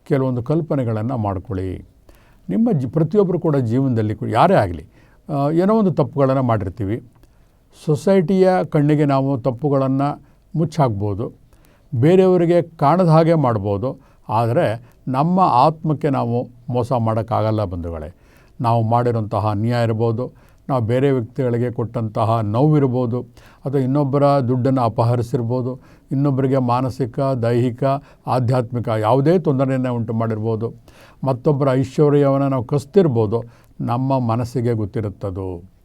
ಕೆಲವೊಂದು ಕಲ್ಪನೆಗಳನ್ನು ಮಾಡ್ಕೊಳ್ಳಿ. ನಿಮ್ಮ ಜಿ ಪ್ರತಿಯೊಬ್ಬರು ಕೂಡ ಜೀವನದಲ್ಲಿ ಯಾರೇ ಆಗಲಿ ಏನೋ ಒಂದು ತಪ್ಪುಗಳನ್ನು ಮಾಡಿರ್ತೀವಿ. ಸೊಸೈಟಿಯ ಕಣ್ಣಿಗೆ ನಾವು ತಪ್ಪುಗಳನ್ನು ಮುಚ್ಚಾಕ್ಬೋದು. ಬೇರೆಯವರಿಗೆ ಕಾಣದ ಹಾಗೆ ಮಾಡ್ಬೋದು. ಆದರೆ ನಮ್ಮ ಆತ್ಮಕ್ಕೆ ನಾವು ಮೋಸ ಮಾಡೋಕ್ಕಾಗಲ್ಲ ಬಂಧುಗಳೇ. ನಾವು ಮಾಡಿರೋಂತಹ ಅನ್ಯಾಯ ಇರ್ಬೋದು. ನಾವು ಬೇರೆ ವ್ಯಕ್ತಿಗಳಿಗೆ ಕೊಟ್ಟಂತಹ ನೋವಿರ್ಬೋದು ಅಥವಾ ಇನ್ನೊಬ್ಬರ ದುಡ್ಡನ್ನು ಅಪಹರಿಸಿರ್ಬೋದು. ಇನ್ನೊಬ್ಬರಿಗೆ ಮಾನಸಿಕ, ದೈಹಿಕ, ಆಧ್ಯಾತ್ಮಿಕ ಯಾವುದೇ ತೊಂದರೆಯನ್ನು ಉಂಟು ಮಾಡಿರ್ಬೋದು. ಮತ್ತೊಬ್ಬರ ಐಶ್ವರ್ಯವನ್ನು ನಾವು ಕಸ್ತಿರ್ಬೋದು. ನಮ್ಮ ಮನಸ್ಸಿಗೆ ಗೊತ್ತಿರುತ್ತದು.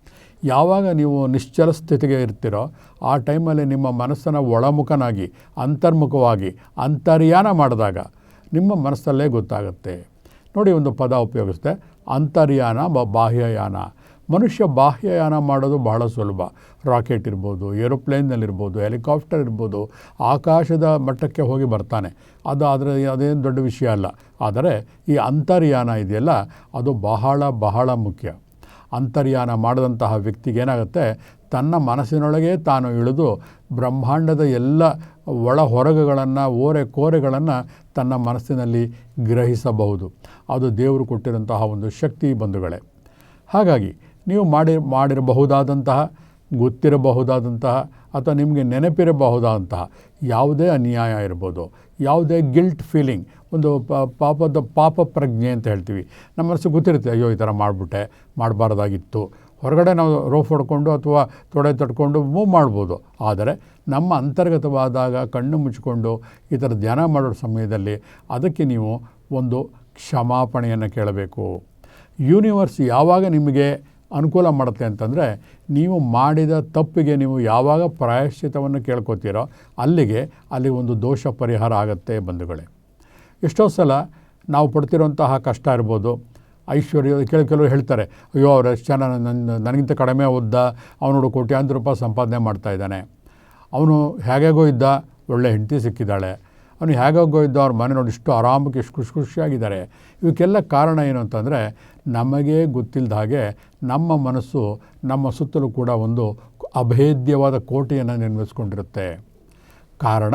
ಯಾವಾಗ ನೀವು ನಿಶ್ಚಲ ಸ್ಥಿತಿಗೆ ಇರ್ತೀರೋ ಆ ಟೈಮಲ್ಲಿ ನಿಮ್ಮ ಮನಸ್ಸನ್ನು ಒಳಮುಖನಾಗಿ, ಅಂತರ್ಮುಖವಾಗಿ, ಅಂತರ್ಯಾನ ಮಾಡಿದಾಗ ನಿಮ್ಮ ಮನಸ್ಸಲ್ಲೇ ಗೊತ್ತಾಗುತ್ತೆ. ನೋಡಿ ಒಂದು ಪದ ಉಪಯೋಗಿಸ್ತೆ ಅಂತರ್ಯಾನ ಬಾಹ್ಯಯಾನ. ಮನುಷ್ಯ ಬಾಹ್ಯಯಾನ ಮಾಡೋದು ಬಹಳ ಸುಲಭ. ರಾಕೆಟ್ ಇರ್ಬೋದು ಏರೋಪ್ಲೇನ್ನಲ್ಲಿರ್ಬೋದು ಹೆಲಿಕಾಪ್ಟರ್ ಇರ್ಬೋದು, ಆಕಾಶದ ಮಟ್ಟಕ್ಕೆ ಹೋಗಿ ಬರ್ತಾನೆ. ಅದು ಆದರೆ ಅದೇನು ದೊಡ್ಡ ವಿಷಯ ಅಲ್ಲ. ಆದರೆ ಈ ಅಂತರ್ಯಾನ ಇದೆಯಲ್ಲ, ಅದು ಬಹಳ ಬಹಳ ಮುಖ್ಯ. ಅಂತರ್ಯಾನ ಮಾಡಿದಂತಹ ವ್ಯಕ್ತಿಗೆ ಏನಾಗುತ್ತೆ, ತನ್ನ ಮನಸ್ಸಿನೊಳಗೆ ತಾನು ಇಳಿದು ಬ್ರಹ್ಮಾಂಡದ ಎಲ್ಲ ಒಳ ಹೊರಗುಗಳನ್ನು, ಓರೆ ಕೋರೆಗಳನ್ನು ತನ್ನ ಮನಸ್ಸಿನಲ್ಲಿ ಗ್ರಹಿಸಬಹುದು. ಅದು ದೇವರು ಕೊಟ್ಟಿರುವಂತಹ ಒಂದು ಶಕ್ತಿ ಬಂಧುಗಳೇ. ಹಾಗಾಗಿ ನೀವು ಮಾಡಿ, ಮಾಡಿರಬಹುದಾದಂತಹ, ಗೊತ್ತಿರಬಹುದಾದಂತಹ, ಅಥವಾ ನಿಮಗೆ ನೆನಪಿರಬಹುದಾದಂತಹ ಯಾವುದೇ ಅನ್ಯಾಯ ಇರ್ಬೋದು. ಯಾವುದೇ ಗಿಲ್ಟ್ ಫೀಲಿಂಗ್ ಒಂದು ಪಾಪದ ಪಾಪ ಪ್ರಜ್ಞೆ ಅಂತ ಹೇಳ್ತೀವಿ. ನಮ್ಮ ಮನಸ್ಸು ಗೊತ್ತಿರುತ್ತೆ, ಅಯ್ಯೋ, ಈ ಥರ ಮಾಡಿಬಿಟ್ಟೆ, ಮಾಡಬಾರ್ದಾಗಿತ್ತು. ಹೊರಗಡೆ ನಾವು ರೋಫ್ ಹೊಡ್ಕೊಂಡು ಅಥವಾ ತೊಡೆ ತಟ್ಕೊಂಡು ಮೂವ್ ಮಾಡ್ಬೋದು. ಆದರೆ ನಮ್ಮ ಅಂತರ್ಗತವಾದಾಗ ಕಣ್ಣು ಮುಚ್ಚಿಕೊಂಡು ಈ ಥರ ಧ್ಯಾನ ಮಾಡೋ ಸಮಯದಲ್ಲಿ ಅದಕ್ಕೆ ನೀವು ಒಂದು ಕ್ಷಮಾಪಣೆಯನ್ನು ಕೇಳಬೇಕು. ಯೂನಿವರ್ಸ್ ಯಾವಾಗ ನಿಮಗೆ ಅನುಕೂಲ ಮಾಡುತ್ತೆ ಅಂತಂದರೆ ನೀವು ಮಾಡಿದ ತಪ್ಪಿಗೆ ನೀವು ಯಾವಾಗ ಪ್ರಾಯಶ್ಚಿತವನ್ನು ಕೇಳ್ಕೊತೀರೋ ಅಲ್ಲಿಗೆ ಅಲ್ಲಿ ಒಂದು ದೋಷ ಪರಿಹಾರ ಆಗುತ್ತೆ ಬಂಧುಗಳೇ. ಎಷ್ಟೋ ಸಲ ನಾವು ಪಡ್ತಿರೋಂತಹ ಕಷ್ಟ ಇರ್ಬೋದು. ಐಶ್ವರ್ಯ ಕೆಲವು ಕೆಲವರು ಹೇಳ್ತಾರೆ, ಅಯ್ಯೋ, ಅವ್ರು ಎಷ್ಟು ಜನ ನನ್ನ ನನಗಿಂತ ಕಡಿಮೆ ಓದ್ದ ಅವನು ಕೋಟ್ಯಾಂತರ ರೂಪಾಯಿ ಸಂಪಾದನೆ ಮಾಡ್ತಾ ಇದ್ದಾನೆ. ಅವನು ಹೇಗೇಗೋ ಇದ್ದ, ಒಳ್ಳೆ ಹೆಂಡತಿ ಸಿಕ್ಕಿದ್ದಾಳೆ. ಅವನು ಹೇಗೋಗೋ ಇದ್ದ ಅವ್ರ ಮನೆ ನೋಡಿ ಇಷ್ಟು ಆರಾಮಕ್ಕೆ ಎಷ್ಟು ಖುಷಿ ಖುಷಿಯಾಗಿದ್ದಾರೆ. ಇವಕ್ಕೆಲ್ಲ ಕಾರಣ ಏನು ಅಂತಂದರೆ ನಮಗೆ ಗೊತ್ತಿಲ್ಲದ ಹಾಗೆ ನಮ್ಮ ಮನಸ್ಸು, ನಮ್ಮ ಸುತ್ತಲೂ ಕೂಡ ಒಂದು ಅಭೇದ್ಯವಾದ ಕೋಟೆಯನ್ನು ನಿರ್ಮಿಸ್ಕೊಂಡಿರುತ್ತೆ. ಕಾರಣ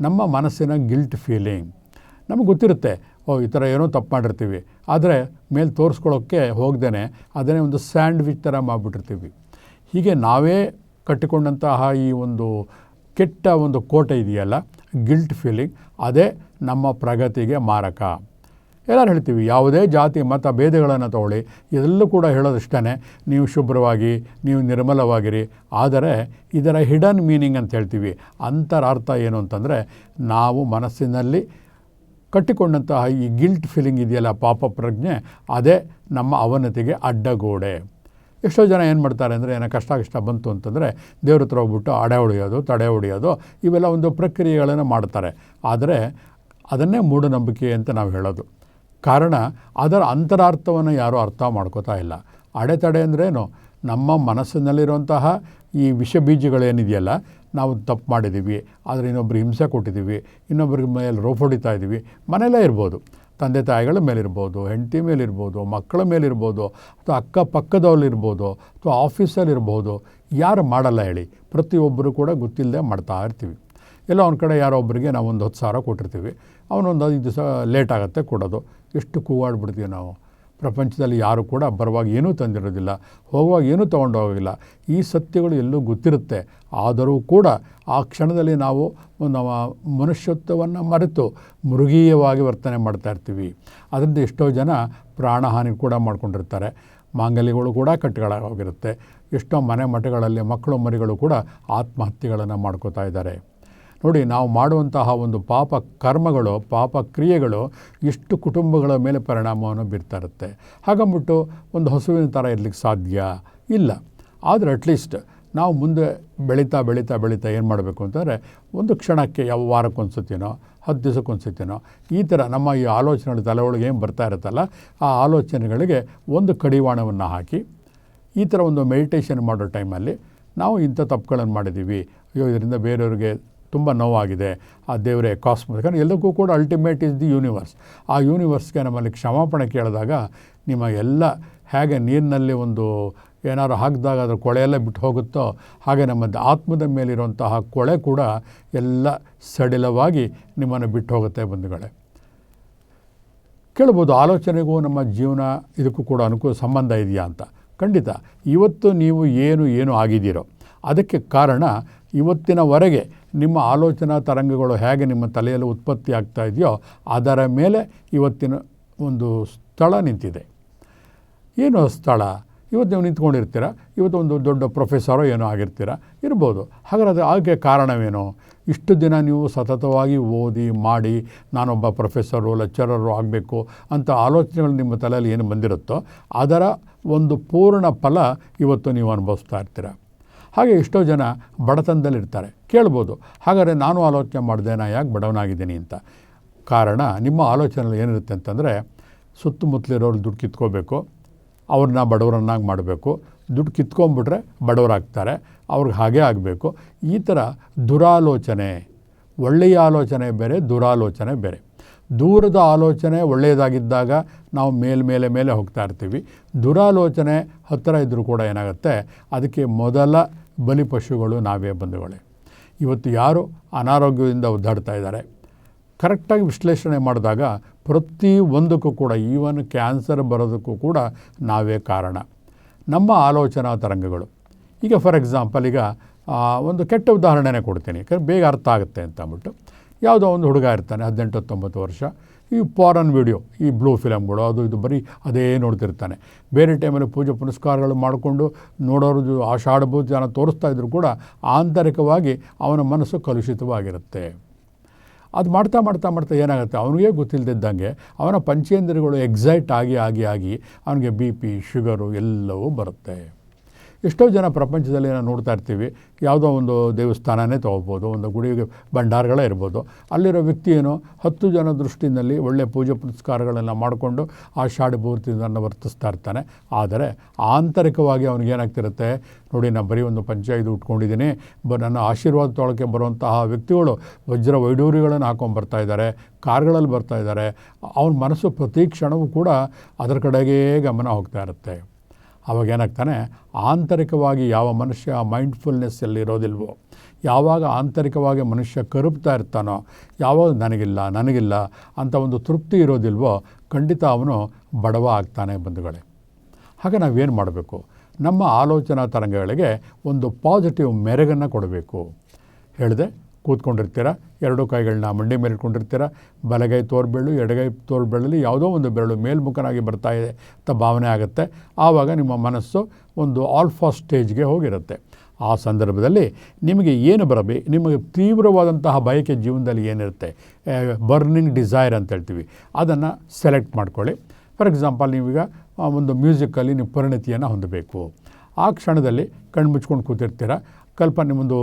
ನಮ್ಮ ಮನಸ್ಸಿನ ಗಿಲ್ಟ್ ಫೀಲಿಂಗ್ ನಮಗೆ ಗೊತ್ತಿರುತ್ತೆ, ಓ, ಈ ಥರ ಏನೋ ತಪ್ಪು ಮಾಡಿರ್ತೀವಿ. ಆದರೆ ಮೇಲೆ ತೋರಿಸ್ಕೊಳ್ಳೋಕ್ಕೆ ಹೋಗ್ದೇ ಅದನ್ನೇ ಒಂದು ಸ್ಯಾಂಡ್ವಿಚ್ ಥರ ಮಾಡಿಬಿಟ್ಟಿರ್ತೀವಿ. ಹೀಗೆ ನಾವೇ ಕಟ್ಟಿಕೊಂಡಂತಹ ಈ ಒಂದು ಕೆಟ್ಟ ಒಂದು ಕೋಟೆ ಇದೆಯಲ್ಲ ಗಿಲ್ಟ್ ಫೀಲಿಂಗ್ ಅದೇ ನಮ್ಮ ಪ್ರಗತಿಗೆ ಮಾರಕ. ಎಲ್ಲರೂ ಹೇಳ್ತೀವಿ, ಯಾವುದೇ ಜಾತಿ, ಮತ, ಭೇದಗಳನ್ನು ತಗೊಳ್ಳಿ. ಇದೆಲ್ಲೂ ಕೂಡ ಹೇಳೋದಿಷ್ಟೇ ನೀವು ಶುಭ್ರವಾಗಿ, ನೀವು ನಿರ್ಮಲವಾಗಿರಿ. ಆದರೆ ಇದರ ಹಿಡನ್ ಮೀನಿಂಗ್ ಅಂತ ಹೇಳ್ತೀವಿ. ಅಂತರಾರ್ಥ ಏನು ಅಂತಂದರೆ, ನಾವು ಮನಸ್ಸಿನಲ್ಲಿ ಕಟ್ಟಿಕೊಂಡಂತಹ ಈ ಗಿಲ್ಟ್ ಫೀಲಿಂಗ್ ಇದೆಯಲ್ಲ ಪಾಪ ಪ್ರಜ್ಞೆ, ಅದೇ ನಮ್ಮ ಅವನತಿಗೆ ಅಡ್ಡಗೋಡೆ. ಎಷ್ಟೋ ಜನ ಏನು ಮಾಡ್ತಾರೆ ಅಂದರೆ, ಏನೋ ಕಷ್ಟ ಕಷ್ಟ ಬಂತು ಅಂತಂದರೆ, ದೇವ್ರ ಹತ್ರ ಹೋಗ್ಬಿಟ್ಟು ಅಡೆ ಹೊಡೆಯೋದು, ತಡೆ ಹೊಡೆಯೋದು, ಇವೆಲ್ಲ ಒಂದು ಪ್ರಕ್ರಿಯೆಗಳನ್ನು ಮಾಡ್ತಾರೆ. ಆದರೆ ಅದನ್ನೇ ಮೂಢನಂಬಿಕೆ ಅಂತ ನಾವು ಹೇಳೋದು. ಕಾರಣ, ಅದರ ಅಂತರಾರ್ಥವನ್ನು ಯಾರೂ ಅರ್ಥ ಮಾಡ್ಕೋತಾ ಇಲ್ಲ. ಅಡೆತಡೆ ಅಂದ್ರೇನು? ನಮ್ಮ ಮನಸ್ಸಿನಲ್ಲಿರುವಂತಹ ಈ ವಿಷ ಬೀಜಗಳೇನಿದೆಯಲ್ಲ, ನಾವು ತಪ್ಪು ಮಾಡಿದ್ದೀವಿ ಆದರೆ ಇನ್ನೊಬ್ರಿಗೆ ಹಿಂಸೆ ಕೊಟ್ಟಿದ್ದೀವಿ ಇನ್ನೊಬ್ರಿಗೆ ಮೇಲೆ ರೋಫ್ ಹೊಡಿತಾ ಇದ್ದೀವಿ ಮನೆಯಲ್ಲೇ ಇರ್ಬೋದು. ತಂದೆ ತಾಯಿಗಳ ಮೇಲಿರ್ಬೋದು, ಹೆಂಡತಿ ಮೇಲಿರ್ಬೋದು, ಮಕ್ಕಳ ಮೇಲಿರ್ಬೋದು, ಅಥವಾ ಅಕ್ಕಪಕ್ಕದವ್ರಲ್ಲಿರ್ಬೋದು ಅಥವಾ ಆಫೀಸಲ್ಲಿರ್ಬೋದು ಯಾರು ಮಾಡಲ್ಲ ಹೇಳಿ. ಪ್ರತಿಯೊಬ್ಬರು ಕೂಡ ಗೊತ್ತಿಲ್ಲದೆ ಮಾಡ್ತಾ ಇರ್ತೀವಿ. ಎಲ್ಲ ಅವ್ನ ಕಡೆ ಯಾರೋ ಒಬ್ಬರಿಗೆ ನಾವು ಒಂದು ಹತ್ತು ಸಾವಿರ ಕೊಟ್ಟಿರ್ತೀವಿ. ಅವನೊಂದು ಐದು ದಿವಸ ಲೇಟ್ ಆಗುತ್ತೆ ಕೊಡೋದು. ಎಷ್ಟು ಕೂಗಾಡ್ಬಿಡ್ತೀವಿ ನಾವು. ಪ್ರಪಂಚದಲ್ಲಿ ಯಾರು ಕೂಡ ಬರುವಾಗ ಏನೂ ತಂದಿರೋದಿಲ್ಲ, ಹೋಗುವಾಗ ಏನೂ ತೊಗೊಂಡು ಹೋಗೋದಿಲ್ಲ. ಈ ಸತ್ಯಗಳು ಎಲ್ಲೂ ಗೊತ್ತಿರುತ್ತೆ. ಆದರೂ ಕೂಡ ಆ ಕ್ಷಣದಲ್ಲಿ ನಾವು ನಮ್ಮ ಮನುಷ್ಯತ್ವವನ್ನು ಮರೆತು ಮೃಗೀಯವಾಗಿ ವರ್ತನೆ ಮಾಡ್ತಾ ಇರ್ತೀವಿ. ಅದರಿಂದ ಎಷ್ಟೋ ಜನ ಪ್ರಾಣಹಾನಿ ಕೂಡ ಮಾಡ್ಕೊಂಡಿರ್ತಾರೆ. ಮಾಂಗಲ್ಯಗಳು ಕೂಡ ಕಟ್ಟುಗಳಾಗಿರುತ್ತೆ ಎಷ್ಟೋ ಮನೆ ಮಠಗಳಲ್ಲಿ ಮಕ್ಕಳು ಮರಿಗಳು ಕೂಡ ಆತ್ಮಹತ್ಯೆಗಳನ್ನು ಮಾಡ್ಕೋತಾ ಇದ್ದಾರೆ. ನೋಡಿ, ನಾವು ಮಾಡುವಂತಹ ಒಂದು ಪಾಪ ಕರ್ಮಗಳು, ಪಾಪ ಕ್ರಿಯೆಗಳು ಎಷ್ಟು ಕುಟುಂಬಗಳ ಮೇಲೆ ಪರಿಣಾಮವನ್ನು ಬೀರ್ತಾ ಇರುತ್ತೆ. ಹಾಗಂಬಿಟ್ಟು ಒಂದು ಹಸುವಿನ ಥರ ಇರಲಿಕ್ಕೆ ಸಾಧ್ಯ? ಇಲ್ಲ. ಆದರೆ ಅಟ್ಲೀಸ್ಟ್ ನಾವು ಮುಂದೆ ಬೆಳೀತಾ ಬೆಳೀತಾ ಬೆಳೀತಾ ಏನು ಮಾಡಬೇಕು ಅಂತಂದರೆ, ಒಂದು ಕ್ಷಣಕ್ಕೆ ಯಾವ ವಾರಕ್ಕೊಂದು ಸತಿನೋ ಹತ್ತು ದಿವಸಕ್ಕೊಂದು ಸತಿನೋ ಈ ಥರ ನಮ್ಮ ಈ ಆಲೋಚನೆಗಳ ತಲೆ ಒಳಗೆ ಏನು ಬರ್ತಾ ಇರುತ್ತಲ್ಲ, ಆ ಆಲೋಚನೆಗಳಿಗೆ ಒಂದು ಕಡಿವಾಣವನ್ನು ಹಾಕಿ, ಈ ಥರ ಒಂದು ಮೆಡಿಟೇಷನ್ ಮಾಡೋ ಟೈಮಲ್ಲಿ ನಾವು ಇಂಥ ತಪ್ಪುಗಳನ್ನು ಮಾಡಿದ್ದೀವಿ. ಅಯ್ಯೋ, ಇದರಿಂದ ಬೇರೆಯವ್ರಿಗೆ ತುಂಬ ನೋವಾಗಿದೆ ಆ ದೇವರೇ ಕಾಸ್ಮೋಸ್. ಯಾಕಂದರೆ ಎಲ್ಲಕ್ಕೂ ಕೂಡ ಅಲ್ಟಿಮೇಟ್ ಇಸ್ ದಿ ಯೂನಿವರ್ಸ್ ಆ ಯೂನಿವರ್ಸ್ಗೆ ನಮ್ಮಲ್ಲಿ ಕ್ಷಮಾಪಣೆ ಕೇಳಿದಾಗ ನಿಮ್ಮ ಎಲ್ಲ ಹೇಗೆ ನೀರಿನಲ್ಲಿ ಒಂದು ಏನಾದ್ರು ಹಾಕಿದಾಗ ಅದರ ಕೊಳೆ ಎಲ್ಲ ಬಿಟ್ಟು ಹೋಗುತ್ತೋ ಹಾಗೆ ನಮ್ಮ ಆತ್ಮದ ಮೇಲಿರುವಂತಹ ಕೊಳೆ ಕೂಡ ಎಲ್ಲ ಸಡಿಲವಾಗಿ ನಿಮ್ಮನ್ನು ಬಿಟ್ಟು ಹೋಗುತ್ತೆ ಬಂಧುಗಳೇ. ಕೇಳ್ಬೋದು ಆಲೋಚನೆಗೂ ನಮ್ಮ ಜೀವನ ಇದಕ್ಕೂ ಕೂಡ ಅನುಕೂಲ ಸಂಬಂಧ ಇದೆಯಾ ಅಂತ. ಖಂಡಿತ. ಇವತ್ತು ನೀವು ಏನು ಏನು ಆಗಿದ್ದೀರೋ ಅದಕ್ಕೆ ಕಾರಣ ಇವತ್ತಿನವರೆಗೆ ನಿಮ್ಮ ಆಲೋಚನಾ ತರಂಗಗಳು ಹೇಗೆ ನಿಮ್ಮ ತಲೆಯಲ್ಲಿ ಉತ್ಪತ್ತಿ ಆಗ್ತಾ ಇದೆಯೋ ಅದರ ಮೇಲೆ ಇವತ್ತಿನ ಒಂದು ಸ್ಥಳ ನಿಂತಿದೆ. ಏನು ಸ್ಥಳ? ಇವತ್ತು ನೀವು ನಿಂತ್ಕೊಂಡಿರ್ತೀರ? ಇವತ್ತು ಒಂದು ದೊಡ್ಡ ಪ್ರೊಫೆಸರೋ ಏನೋ ಆಗಿರ್ತೀರ? ಇರ್ಬೋದು. ಹಾಗಾದ್ರೆ ಅದು ಆಗಕ್ಕೆ ಕಾರಣವೇನು? ಇಷ್ಟು ದಿನ ನೀವು ಸತತವಾಗಿ ಓದಿ, ಮಾಡಿ, ನಾನೊಬ್ಬ ಪ್ರೊಫೆಸರು, ಲೆಕ್ಚರರು ಆಗಬೇಕು ಅಂತ ಆಲೋಚನೆಗಳು ನಿಮ್ಮ ತಲೆಯಲ್ಲಿ ಏನು ಬಂದಿರುತ್ತೋ ಅದರ ಒಂದು ಪೂರ್ಣ ಫಲ ಇವತ್ತು ನೀವು ಅನುಭವಿಸ್ತಾ ಇರ್ತೀರ? ಹಾಗೆ ಎಷ್ಟೋ ಜನ ಬಡತನದಲ್ಲಿರ್ತಾರೆ. ಕೇಳ್ಬೋದು. ಹಾಗಾದರೆ ನಾನು ಆಲೋಚನೆ ಮಾಡಿದೆ, ನಾ ಯಾಕೆ ಬಡವನಾಗಿದ್ದೀನಿ ಅಂತ. ಕಾರಣ, ನಿಮ್ಮ ಆಲೋಚನೆ ಏನಿರುತ್ತೆ ಅಂತಂದರೆ, ಸುತ್ತಮುತ್ತಲಿರೋರು ದುಡ್ಡು ಕಿತ್ಕೋಬೇಕು, ಅವ್ರನ್ನ ಬಡವರನ್ನಾಗಿ ಮಾಡಬೇಕು, ದುಡ್ಡು ಕಿತ್ಕೊಂಡ್ಬಿಟ್ರೆ ಬಡವರಾಗ್ತಾರೆ, ಅವ್ರಿಗೆ ಹಾಗೆ ಆಗಬೇಕು. ಈ ಥರ ದುರಾಲೋಚನೆ, ಒಳ್ಳೆಯ ಆಲೋಚನೆ ಬೇರೆ, ದುರಾಲೋಚನೆ ಬೇರೆ. ದೂರದ ಆಲೋಚನೆ ಒಳ್ಳೆಯದಾಗಿದ್ದಾಗ ನಾವು ಮೇಲ್ಮೇಲೆ ಮೇಲೆ ಹೋಗ್ತಾ ಇರ್ತೀವಿ. ದುರಾಲೋಚನೆ ಹತ್ತಿರ ಇದ್ದರೂ ಕೂಡ ಏನಾಗುತ್ತೆ, ಅದಕ್ಕೆ ಮೊದಲ ಬಲಿಪಶುಗಳು ನಾವೇ ಬಂಧುಗಳೇ. ಇವತ್ತು ಯಾರು ಅನಾರೋಗ್ಯದಿಂದ ಒದ್ದಾಡ್ತಾ ಇದ್ದಾರೆ? ಕರೆಕ್ಟಾಗಿ ವಿಶ್ಲೇಷಣೆ ಮಾಡಿದಾಗ ಪ್ರತಿ ಒಂದಕ್ಕೂ ಕೂಡ, ಈವನ್ ಕ್ಯಾನ್ಸರ್ ಬರೋದಕ್ಕೂ ಕೂಡ ನಾವೇ ಕಾರಣ. ನಮ್ಮ ಆಲೋಚನಾ ತರಂಗಗಳು. ಈಗ ಫಾರ್ ಎಕ್ಸಾಂಪಲ್ ಈಗ ಒಂದು ಕೆಟ್ಟ ಉದಾಹರಣೆನೇ ಕೊಡ್ತೀನಿ. ಯಾಕಂದರೆ ಬೇಗ ಅರ್ಥ ಆಗುತ್ತೆ ಅಂತ ಅಂದ್ಬಿಟ್ಟು. ಯಾವುದೋ ಒಂದು ಹುಡುಗ ಇರ್ತಾನೆ, ಹದಿನೆಂಟು ಹತ್ತೊಂಬತ್ತು ವರ್ಷ. ಈ ಫಾರನ್ ವಿಡಿಯೋ, ಈ ಬ್ಲೂ ಫಿಲಮ್ಗಳು ಅದು ಇದು ಬರೀ ಅದೇ ನೋಡ್ತಿರ್ತಾನೆ. ಬೇರೆ ಟೈಮಲ್ಲಿ ಪೂಜೆ ಪುನಸ್ಕಾರಗಳು ಮಾಡಿಕೊಂಡು ನೋಡೋರು ಆಷಾಢಭೂತ ಜನ ತೋರಿಸ್ತಾ ಇದ್ದರೂ ಕೂಡ ಆಂತರಿಕವಾಗಿ ಅವನ ಮನಸ್ಸು ಕಲುಷಿತವಾಗಿರುತ್ತೆ. ಅದು ಮಾಡ್ತಾ ಮಾಡ್ತಾ ಮಾಡ್ತಾ ಏನಾಗುತ್ತೆ? ಅವನಿಗೆ ಗೊತ್ತಿಲ್ಲದಿದ್ದಂಗೆ ಅವನ ಪಂಚೇಂದ್ರಿಯಗಳು ಎಕ್ಸೈಟ್ ಆಗಿ ಆಗಿ ಆಗಿ ಅವನಿಗೆ ಬಿ ಪಿ ಶುಗರು ಎಲ್ಲವೂ ಬರುತ್ತೆ. ಎಷ್ಟೋ ಜನ ಪ್ರಪಂಚದಲ್ಲಿ ನಾವು ನೋಡ್ತಾ ಇರ್ತೀವಿ. ಯಾವುದೋ ಒಂದು ದೇವಸ್ಥಾನನೇ ತೊಗೋಬೋದು, ಒಂದು ಗುಡಿಗೆ ಭಂಡಾರಗಳೇ ಇರ್ಬೋದು. ಅಲ್ಲಿರೋ ವ್ಯಕ್ತಿ ಏನು, ಹತ್ತು ಜನ ದೃಷ್ಟಿನಲ್ಲಿ ಒಳ್ಳೆಯ ಪೂಜೆ ಪುನಸ್ಕಾರಗಳನ್ನು ಮಾಡಿಕೊಂಡು ಆ ಶಾಡಿ ಪೂರ್ತಿಯನ್ನು ವರ್ತಿಸ್ತಾ ಇರ್ತಾನೆ. ಆದರೆ ಆಂತರಿಕವಾಗಿ ಅವನಿಗೇನಾಗ್ತಿರುತ್ತೆ, ನೋಡಿ ನಾನು ಬರೀ ಒಂದು ಪಂಚಾಯಿತಿ ಉಟ್ಕೊಂಡಿದ್ದೀನಿ ಬ ನನ್ನ ಆಶೀರ್ವಾದ ತೊಳಕ್ಕೆ ಬರುವಂತಹ ವ್ಯಕ್ತಿಗಳು ವಜ್ರ ವೈಡೂರಿಗಳನ್ನು ಹಾಕೊಂಡು ಬರ್ತಾ ಇದ್ದಾರೆ, ಕಾರ್ಗಳಲ್ಲಿ ಬರ್ತಾ ಇದ್ದಾರೆ. ಅವನ ಮನಸ್ಸು ಪ್ರತಿ ಕ್ಷಣವೂ ಕೂಡ ಅದರ ಕಡೆಗೇ ಗಮನ ಹೋಗ್ತಾ ಇರುತ್ತೆ. ಅವಾಗ ಏನಾಗ್ತಾನೆ ಆಂತರಿಕವಾಗಿ ಯಾವ ಮನುಷ್ಯ ಮೈಂಡ್ಫುಲ್ನೆಸ್ಸಲ್ಲಿ ಎಲ್ಲಿರೋದಿಲ್ವೋ ಯಾವಾಗ ಆಂತರಿಕವಾಗಿ ಮನುಷ್ಯ ಕರುಪ್ತಾ ಇರ್ತಾನೋ, ಯಾವಾಗ ನನಗಿಲ್ಲ ನನಗಿಲ್ಲ ಅಂತ ಒಂದು ತೃಪ್ತಿ ಇರೋದಿಲ್ವೋ, ಖಂಡಿತ ಅವನು ಬಡವ ಆಗ್ತಾನೆ ಬಂಧುಗಳೇ. ಹಾಗೆ ನಾವೇನು ಮಾಡಬೇಕು? ನಮ್ಮ ಆಲೋಚನಾ ತರಂಗಗಳಿಗೆ ಒಂದು ಪಾಸಿಟಿವ್ ಮೆರಗನ್ನು ಕೊಡಬೇಕು. ಹೇಳಿದೆ ಕೂತ್ಕೊಂಡಿರ್ತೀರ? ಎರಡು ಕೈಗಳನ್ನ ಮಂಡಿ ಮೇಲೆ ಇಟ್ಕೊಂಡಿರ್ತೀರ? ಬಲಗೈ ತೋರ್ಬೆರಳು ಎಡಗೈ ತೋರ್ಬೆರಳಲ್ಲಿ ಯಾವುದೋ ಒಂದು ಬೆರಳು ಮೇಲ್ಮುಖನಾಗಿ ಬರ್ತಾ ಇದೆ ಅಂತ ಭಾವನೆ ಆಗುತ್ತೆ. ಆವಾಗ ನಿಮ್ಮ ಮನಸ್ಸು ಒಂದು ಆಲ್ಫಾ ಸ್ಟೇಜ್ಗೆ ಹೋಗಿರುತ್ತೆ. ಆ ಸಂದರ್ಭದಲ್ಲಿ ನಿಮಗೆ ಏನು ಬರಬೇ, ನಿಮಗೆ ತೀವ್ರವಾದಂತಹ ಬಯಕೆ ಜೀವನದಲ್ಲಿ ಏನಿರುತ್ತೆ? ಬರ್ನಿಂಗ್ ಡಿಸೈರ್ ಅಂತ ಹೇಳ್ತೀವಿ. ಅದನ್ನು ಸೆಲೆಕ್ಟ್ ಮಾಡ್ಕೊಳ್ಳಿ. ಫಾರ್ ಎಕ್ಸಾಂಪಲ್ ನೀವೀಗ ಒಂದು ಮ್ಯೂಸಿಕ್ಕಲ್ಲಿ ನೀವು ಪರಿಣತಿಯನ್ನು ಹೊಂದಬೇಕು. ಆ ಕ್ಷಣದಲ್ಲಿ ಕಣ್ಣು ಮುಚ್ಕೊಂಡು ಕೂತಿರ್ತೀರ. ಕಲ್ಪನೆ, ನಿಮ್ಮದು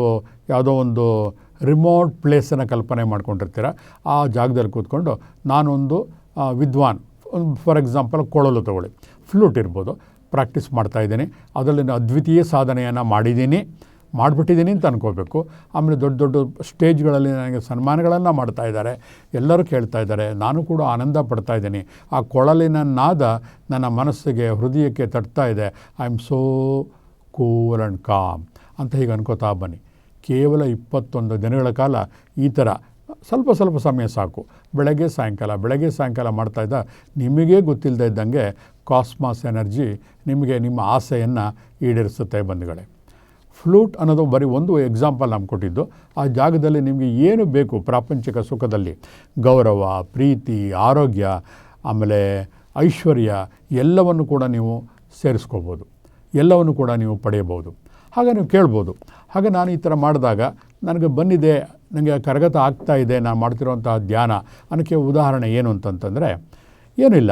ಯಾವುದೋ ಒಂದು ರಿಮೋಟ್ ಪ್ಲೇಸನ್ನು ಕಲ್ಪನೆ ಮಾಡ್ಕೊಂಡಿರ್ತೀರ, ಆ ಜಾಗದಲ್ಲಿ ಕೂತ್ಕೊಂಡು ನಾನೊಂದು ವಿದ್ವಾನ್ ಫಾರ್ ಎಕ್ಸಾಂಪಲ್ ಕೊಳಲು ತಗೊಳ್ಳಿ. ಫ್ಲೂಟ್ ಇರ್ಬೋದು ಪ್ರಾಕ್ಟೀಸ್ ಮಾಡ್ತಾ ಇದ್ದೀನಿ. ಅದರಲ್ಲಿ ಅದ್ವಿತೀಯ ಸಾಧನೆಯನ್ನು ಮಾಡಿದ್ದೀನಿ, ಮಾಡಿಬಿಟ್ಟಿದ್ದೀನಿ ಅಂತ ಅನ್ಕೋಬೇಕು. ಆಮೇಲೆ ದೊಡ್ಡ ದೊಡ್ಡ ಸ್ಟೇಜ್ಗಳಲ್ಲಿ ನನಗೆ ಸನ್ಮಾನಗಳನ್ನು ಮಾಡ್ತಾ ಇದ್ದಾರೆ. ಎಲ್ಲರೂ ಕೇಳ್ತಾ ಇದ್ದಾರೆ, ನಾನು ಕೂಡ ಆನಂದ ಪಡ್ತಾ ಇದ್ದೀನಿ. ಆ ಕೊಳಲಿನ ನಾದ ನನ್ನ ಮನಸ್ಸಿಗೆ, ಹೃದಯಕ್ಕೆ ತಟ್ತಾ ಇದೆ. I am so cool and calm ಅಂತ ಹೀಗೆ ಅನ್ಕೋತಾ ಬನ್ನಿ. ಕೇವಲ ಇಪ್ಪತ್ತೊಂದು ದಿನಗಳ ಕಾಲ ಈ ಥರ ಸ್ವಲ್ಪ ಸ್ವಲ್ಪ ಸಮಯ ಸಾಕು. ಬೆಳಗ್ಗೆ ಸಾಯಂಕಾಲ ಬೆಳಗ್ಗೆ ಸಾಯಂಕಾಲ ಮಾಡ್ತಾಯಿದ್ದ ನಿಮಗೇ ಗೊತ್ತಿಲ್ಲದೆ ಇದ್ದಂಗೆ ಕಾಸ್ಮಾಸ್ ಎನರ್ಜಿ ನಿಮಗೆ ನಿಮ್ಮ ಆಸೆಯನ್ನು ಈಡೇರಿಸುತ್ತೆ ಬಂಧುಗಳೇ. ಫ್ಲೂಟ್ ಅನ್ನೋದು ಬರೀ ಒಂದು ಎಕ್ಸಾಂಪಲ್ ನಾನು ಕೊಟ್ಟಿದ್ದು. ಆ ಜಾಗದಲ್ಲಿ ನಿಮಗೆ ಏನು ಬೇಕು ಪ್ರಾಪಂಚಿಕ ಸುಖದಲ್ಲಿ? ಗೌರವ, ಪ್ರೀತಿ, ಆರೋಗ್ಯ, ಆಮೇಲೆ ಐಶ್ವರ್ಯ ಎಲ್ಲವನ್ನು ಕೂಡ ನೀವು ಸೇರಿಸ್ಕೋಬೋದು. ಎಲ್ಲವನ್ನು ಕೂಡ ನೀವು ಪಡೆಯಬಹುದು. ಆಗ ನೀವು ಕೇಳ್ಬೋದು. ಹಾಗೆ ನಾನು ಈ ಥರ ಮಾಡಿದಾಗ ನನಗೆ ಬಂದಿದೆ, ನನಗೆ ಕರಗತ ಆಗ್ತಾ ಇದೆ, ನಾನು ಮಾಡ್ತಿರೋವಂಥ ಧ್ಯಾನ. ಅನ್ನೋಕ್ಕೆ ಉದಾಹರಣೆ ಏನು ಅಂತಂತಂದರೆ, ಏನಿಲ್ಲ,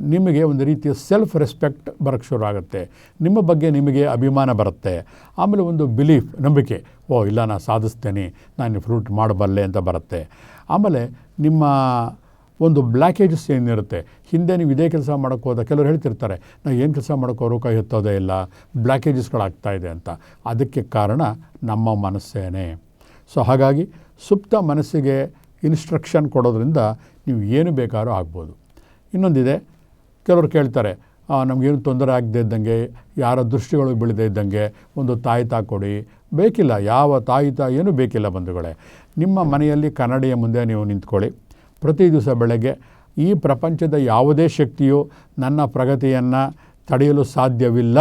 ನಿಮಗೆ ಒಂದು ರೀತಿಯ ಸೆಲ್ಫ್ ರೆಸ್ಪೆಕ್ಟ್ ಬರೋಕ್ಕೆ ಶುರು ಆಗುತ್ತೆ. ನಿಮ್ಮ ಬಗ್ಗೆ ನಿಮಗೆ ಅಭಿಮಾನ ಬರುತ್ತೆ. ಆಮೇಲೆ ಒಂದು ಬಿಲೀಫ್ ನಂಬಿಕೆ. ಓ, ಇಲ್ಲ ನಾನು ಸಾಧಿಸ್ತೇನೆ, ನಾನು ಫ್ರೂಟ್ ಮಾಡಬಲ್ಲೆ ಅಂತ ಬರುತ್ತೆ. ಆಮೇಲೆ ನಿಮ್ಮ ಒಂದು ಬ್ಲ್ಯಾಕೇಜಸ್ ಏನಿರುತ್ತೆ ಹಿಂದೆ ನೀವು ಇದೇ ಕೆಲಸ ಮಾಡೋಕ್ಕೆ ಹೋದ ಕೆಲವರು ಹೇಳ್ತಿರ್ತಾರೆ ನಾವು ಏನು ಕೆಲಸ ಮಾಡೋಕ್ಕೋರು ಕೈ ಎತ್ತೋದೇ ಇಲ್ಲ ಬ್ಲ್ಯಾಕೇಜಸ್ಗಳಾಗ್ತಾ ಇದೆ ಅಂತ. ಅದಕ್ಕೆ ಕಾರಣ ನಮ್ಮ ಮನಸ್ಸೇನೆ. ಸೊ ಹಾಗಾಗಿ ಸುಪ್ತ ಮನಸ್ಸಿಗೆ ಇನ್ಸ್ಟ್ರಕ್ಷನ್ ಕೊಡೋದ್ರಿಂದ ನೀವು ಏನು ಬೇಕಾದ್ರೂ ಆಗ್ಬೋದು. ಇನ್ನೊಂದಿದೆ, ಕೆಲವರು ಕೇಳ್ತಾರೆ ನಮಗೇನು ತೊಂದರೆ ಆಗದೆ ಇದ್ದಂಗೆ, ಯಾರ ದೃಷ್ಟಿಗಳು ಬೀಳದೇ ಇದ್ದಂಗೆ, ಒಂದು ತಾಯಿತ ಕೊಡಿ ಬೇಕಿಲ್ಲ, ಯಾವ ತಾಯಿತ ಏನೂ ಬೇಕಿಲ್ಲ ಬಂಧುಗಳೇ. ನಿಮ್ಮ ಮನೆಯಲ್ಲಿ ಕನ್ನಡಿಯ ಮುಂದೆ ನೀವು ನಿಂತ್ಕೊಳ್ಳಿ. ಪ್ರತಿ ದಿವಸ ಬೆಳಗ್ಗೆ ಈ ಪ್ರಪಂಚದ ಯಾವುದೇ ಶಕ್ತಿಯು ನನ್ನ ಪ್ರಗತಿಯನ್ನು ತಡೆಯಲು ಸಾಧ್ಯವಿಲ್ಲ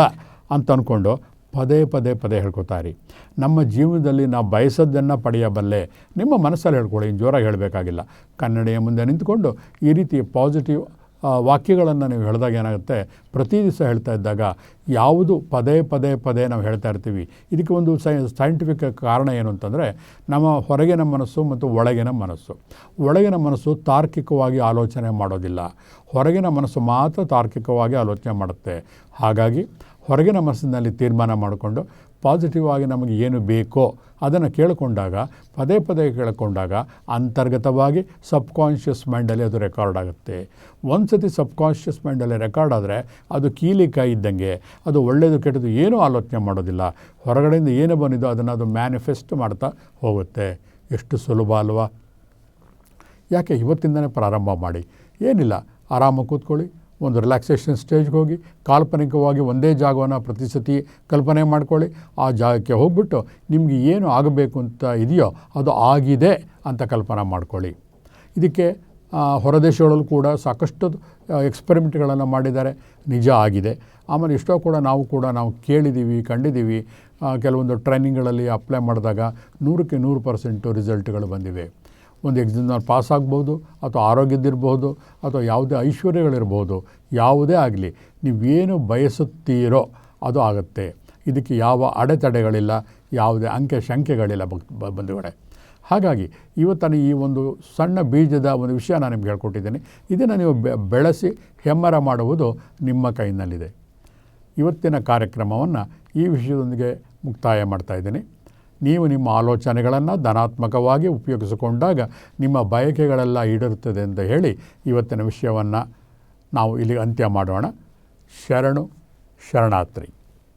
ಅಂತ ಅಂದ್ಕೊಂಡು ಪದೇ ಪದೇ ಪದೇ ಹೇಳ್ಕೊತಾರೆ. ನಮ್ಮ ಜೀವನದಲ್ಲಿ ನಾವು ಬಯಸದ್ದನ್ನು ಪಡೆಯಬಲ್ಲೆ. ನಿಮ್ಮ ಮನಸ್ಸಲ್ಲಿ ಹೇಳ್ಕೊಳ್ಳಿ ಜೋರಾಗಿ ಹೇಳಬೇಕಾಗಿಲ್ಲ. ಕನ್ನಡಿಯ ಮುಂದೆ ನಿಂತ್ಕೊಂಡು ಈ ರೀತಿ ಪಾಸಿಟಿವ್ ವಾಕ್ಯಗಳನ್ನು ನೀವು ಹೇಳಿದಾಗ ಏನಾಗುತ್ತೆ? ಪ್ರತಿ ದಿವಸ ಹೇಳ್ತಾ ಇದ್ದಾಗ ಯಾವುದು ಪದೇ ಪದೇ ಪದೇ ನಾವು ಹೇಳ್ತಾ ಇರ್ತೀವಿ. ಇದಕ್ಕೆ ಒಂದು ಸೈ ಸೈಂಟಿಫಿಕ್ ಕಾರಣ ಏನು ಅಂತಂದರೆ ನಮ್ಮ ಹೊರಗಿನ ಮನಸ್ಸು ಮತ್ತು ಒಳಗಿನ ಮನಸ್ಸು. ಒಳಗಿನ ಮನಸ್ಸು ತಾರ್ಕಿಕವಾಗಿ ಆಲೋಚನೆ ಮಾಡೋದಿಲ್ಲ. ಹೊರಗಿನ ಮನಸ್ಸು ಮಾತ್ರ ತಾರ್ಕಿಕವಾಗಿ ಆಲೋಚನೆ ಮಾಡುತ್ತೆ. ಹಾಗಾಗಿ ಹೊರಗಿನ ಮನಸ್ಸಿನಲ್ಲಿ ತೀರ್ಮಾನ ಮಾಡಿಕೊಂಡು ಪಾಸಿಟಿವ್ ಆಗಿ ನಮಗೆ ಏನು ಬೇಕೋ ಅದನ್ನು ಕೇಳಿಕೊಂಡಾಗ, ಪದೇ ಪದೇ ಕೇಳಿಕೊಂಡಾಗ ಅಂತರ್ಗತವಾಗಿ ಸಬ್ಕಾನ್ಷಿಯಸ್ ಮೈಂಡಲ್ಲಿ ಅದು ರೆಕಾರ್ಡ್ ಆಗುತ್ತೆ. ಒಂದು ಸತಿ ಸಬ್ಕಾನ್ಷಿಯಸ್ ಮೈಂಡಲ್ಲಿ ರೆಕಾರ್ಡ್ ಆದರೆ ಅದು ಕೀಲಿಕಾಯಿ ಇದ್ದಂಗೆ, ಅದು ಒಳ್ಳೆಯದು ಕೆಟ್ಟದು ಏನೂ ಆಲೋಚನೆ ಮಾಡೋದಿಲ್ಲ. ಹೊರಗಡೆಯಿಂದ ಏನು ಬಂದಿದೋ ಅದನ್ನು ಅದು ಮ್ಯಾನಿಫೆಸ್ಟ್ ಮಾಡ್ತಾ ಹೋಗುತ್ತೆ. ಎಷ್ಟು ಸುಲಭ ಅಲ್ವಾ? ಯಾಕೆ, ಇವತ್ತಿಂದನೇ ಪ್ರಾರಂಭ ಮಾಡಿ. ಏನಿಲ್ಲ ಆರಾಮಾಗಿ ಕೂತ್ಕೊಳ್ಳಿ. ಒಂದು ರಿಲ್ಯಾಕ್ಸೇಷನ್ ಸ್ಟೇಜ್ಗೆ ಹೋಗಿ, ಕಾಲ್ಪನಿಕವಾಗಿ ಒಂದೇ ಜಾಗವನ್ನು ಪ್ರತಿ ಸತಿ ಕಲ್ಪನೆ ಮಾಡ್ಕೊಳ್ಳಿ. ಆ ಜಾಗಕ್ಕೆ ಹೋಗ್ಬಿಟ್ಟು ನಿಮಗೆ ಏನು ಆಗಬೇಕು ಅಂತ ಇದೆಯೋ ಅದು ಆಗಿದೆ ಅಂತ ಕಲ್ಪನೆ ಮಾಡ್ಕೊಳ್ಳಿ. ಇದಕ್ಕೆ ಹೊರದೇಶಗಳಲ್ಲೂ ಕೂಡ ಸಾಕಷ್ಟು ಎಕ್ಸ್ಪೆರಿಮೆಂಟ್ಗಳನ್ನು ಮಾಡಿದ್ದಾರೆ. ನಿಜ ಆಗಿದೆ. ಆಮೇಲೆ ಎಷ್ಟೋ ಕೂಡ ನಾವು ಕೂಡ ನಾವು ಕೇಳಿದ್ದೀವಿ ಕಂಡಿದ್ದೀವಿ ಕೆಲವೊಂದು ಟ್ರೈನಿಂಗ್ಗಳಲ್ಲಿ ಅಪ್ಲೈ ಮಾಡಿದಾಗ ನೂರಕ್ಕೆ ನೂರು ಪರ್ಸೆಂಟು ರಿಸಲ್ಟ್ಗಳು ಬಂದಿವೆ. ಒಂದು ಎಕ್ಸಾಮ್ನಲ್ಲಿ ಪಾಸ್ ಆಗ್ಬೋದು ಅಥವಾ ಆರೋಗ್ಯದಿರ್ಬೋದು ಅಥವಾ ಯಾವುದೇ ಐಶ್ವರ್ಯಗಳಿರ್ಬೋದು ಯಾವುದೇ ಆಗಲಿ, ನೀವೇನು ಬಯಸುತ್ತೀರೋ ಅದು ಆಗುತ್ತೆ. ಇದಕ್ಕೆ ಯಾವ ಅಡೆತಡೆಗಳಿಲ್ಲ, ಯಾವುದೇ ಅಂಕೆ ಶಂಕೆಗಳಿಲ್ಲ ಬಂಧುಗಳೇ. ಹಾಗಾಗಿ ಇವತ್ತನ ಈ ಒಂದು ಸಣ್ಣ ಬೀಜದ ಒಂದು ವಿಷಯ ನಾನು ನಿಮ್ಗೆ ಹೇಳ್ಕೊಟ್ಟಿದ್ದೇನೆ. ಇದನ್ನು ನೀವು ಬೆಳೆಸಿ ಹೆಮ್ಮರ ಮಾಡುವುದು ನಿಮ್ಮ ಕೈನಲ್ಲಿದೆ. ಇವತ್ತಿನ ಕಾರ್ಯಕ್ರಮವನ್ನು ಈ ವಿಷಯದೊಂದಿಗೆ ಮುಕ್ತಾಯ ಮಾಡ್ತಾ ಇದ್ದೀನಿ. ನೀವು ನಿಮ್ಮ ಆಲೋಚನೆಗಳನ್ನು ಧನಾತ್ಮಕವಾಗಿ ಉಪಯೋಗಿಸಿಕೊಂಡಾಗ ನಿಮ್ಮ ಬಯಕೆಗಳೆಲ್ಲ ಈಡಿರುತ್ತದೆ ಅಂತ ಹೇಳಿ ಇವತ್ತಿನ ವಿಷಯವನ್ನು ನಾವು ಇಲ್ಲಿ ಅಂತ್ಯ ಮಾಡೋಣ. ಶರಣು, ಶರಣಾರ್ಥಿ.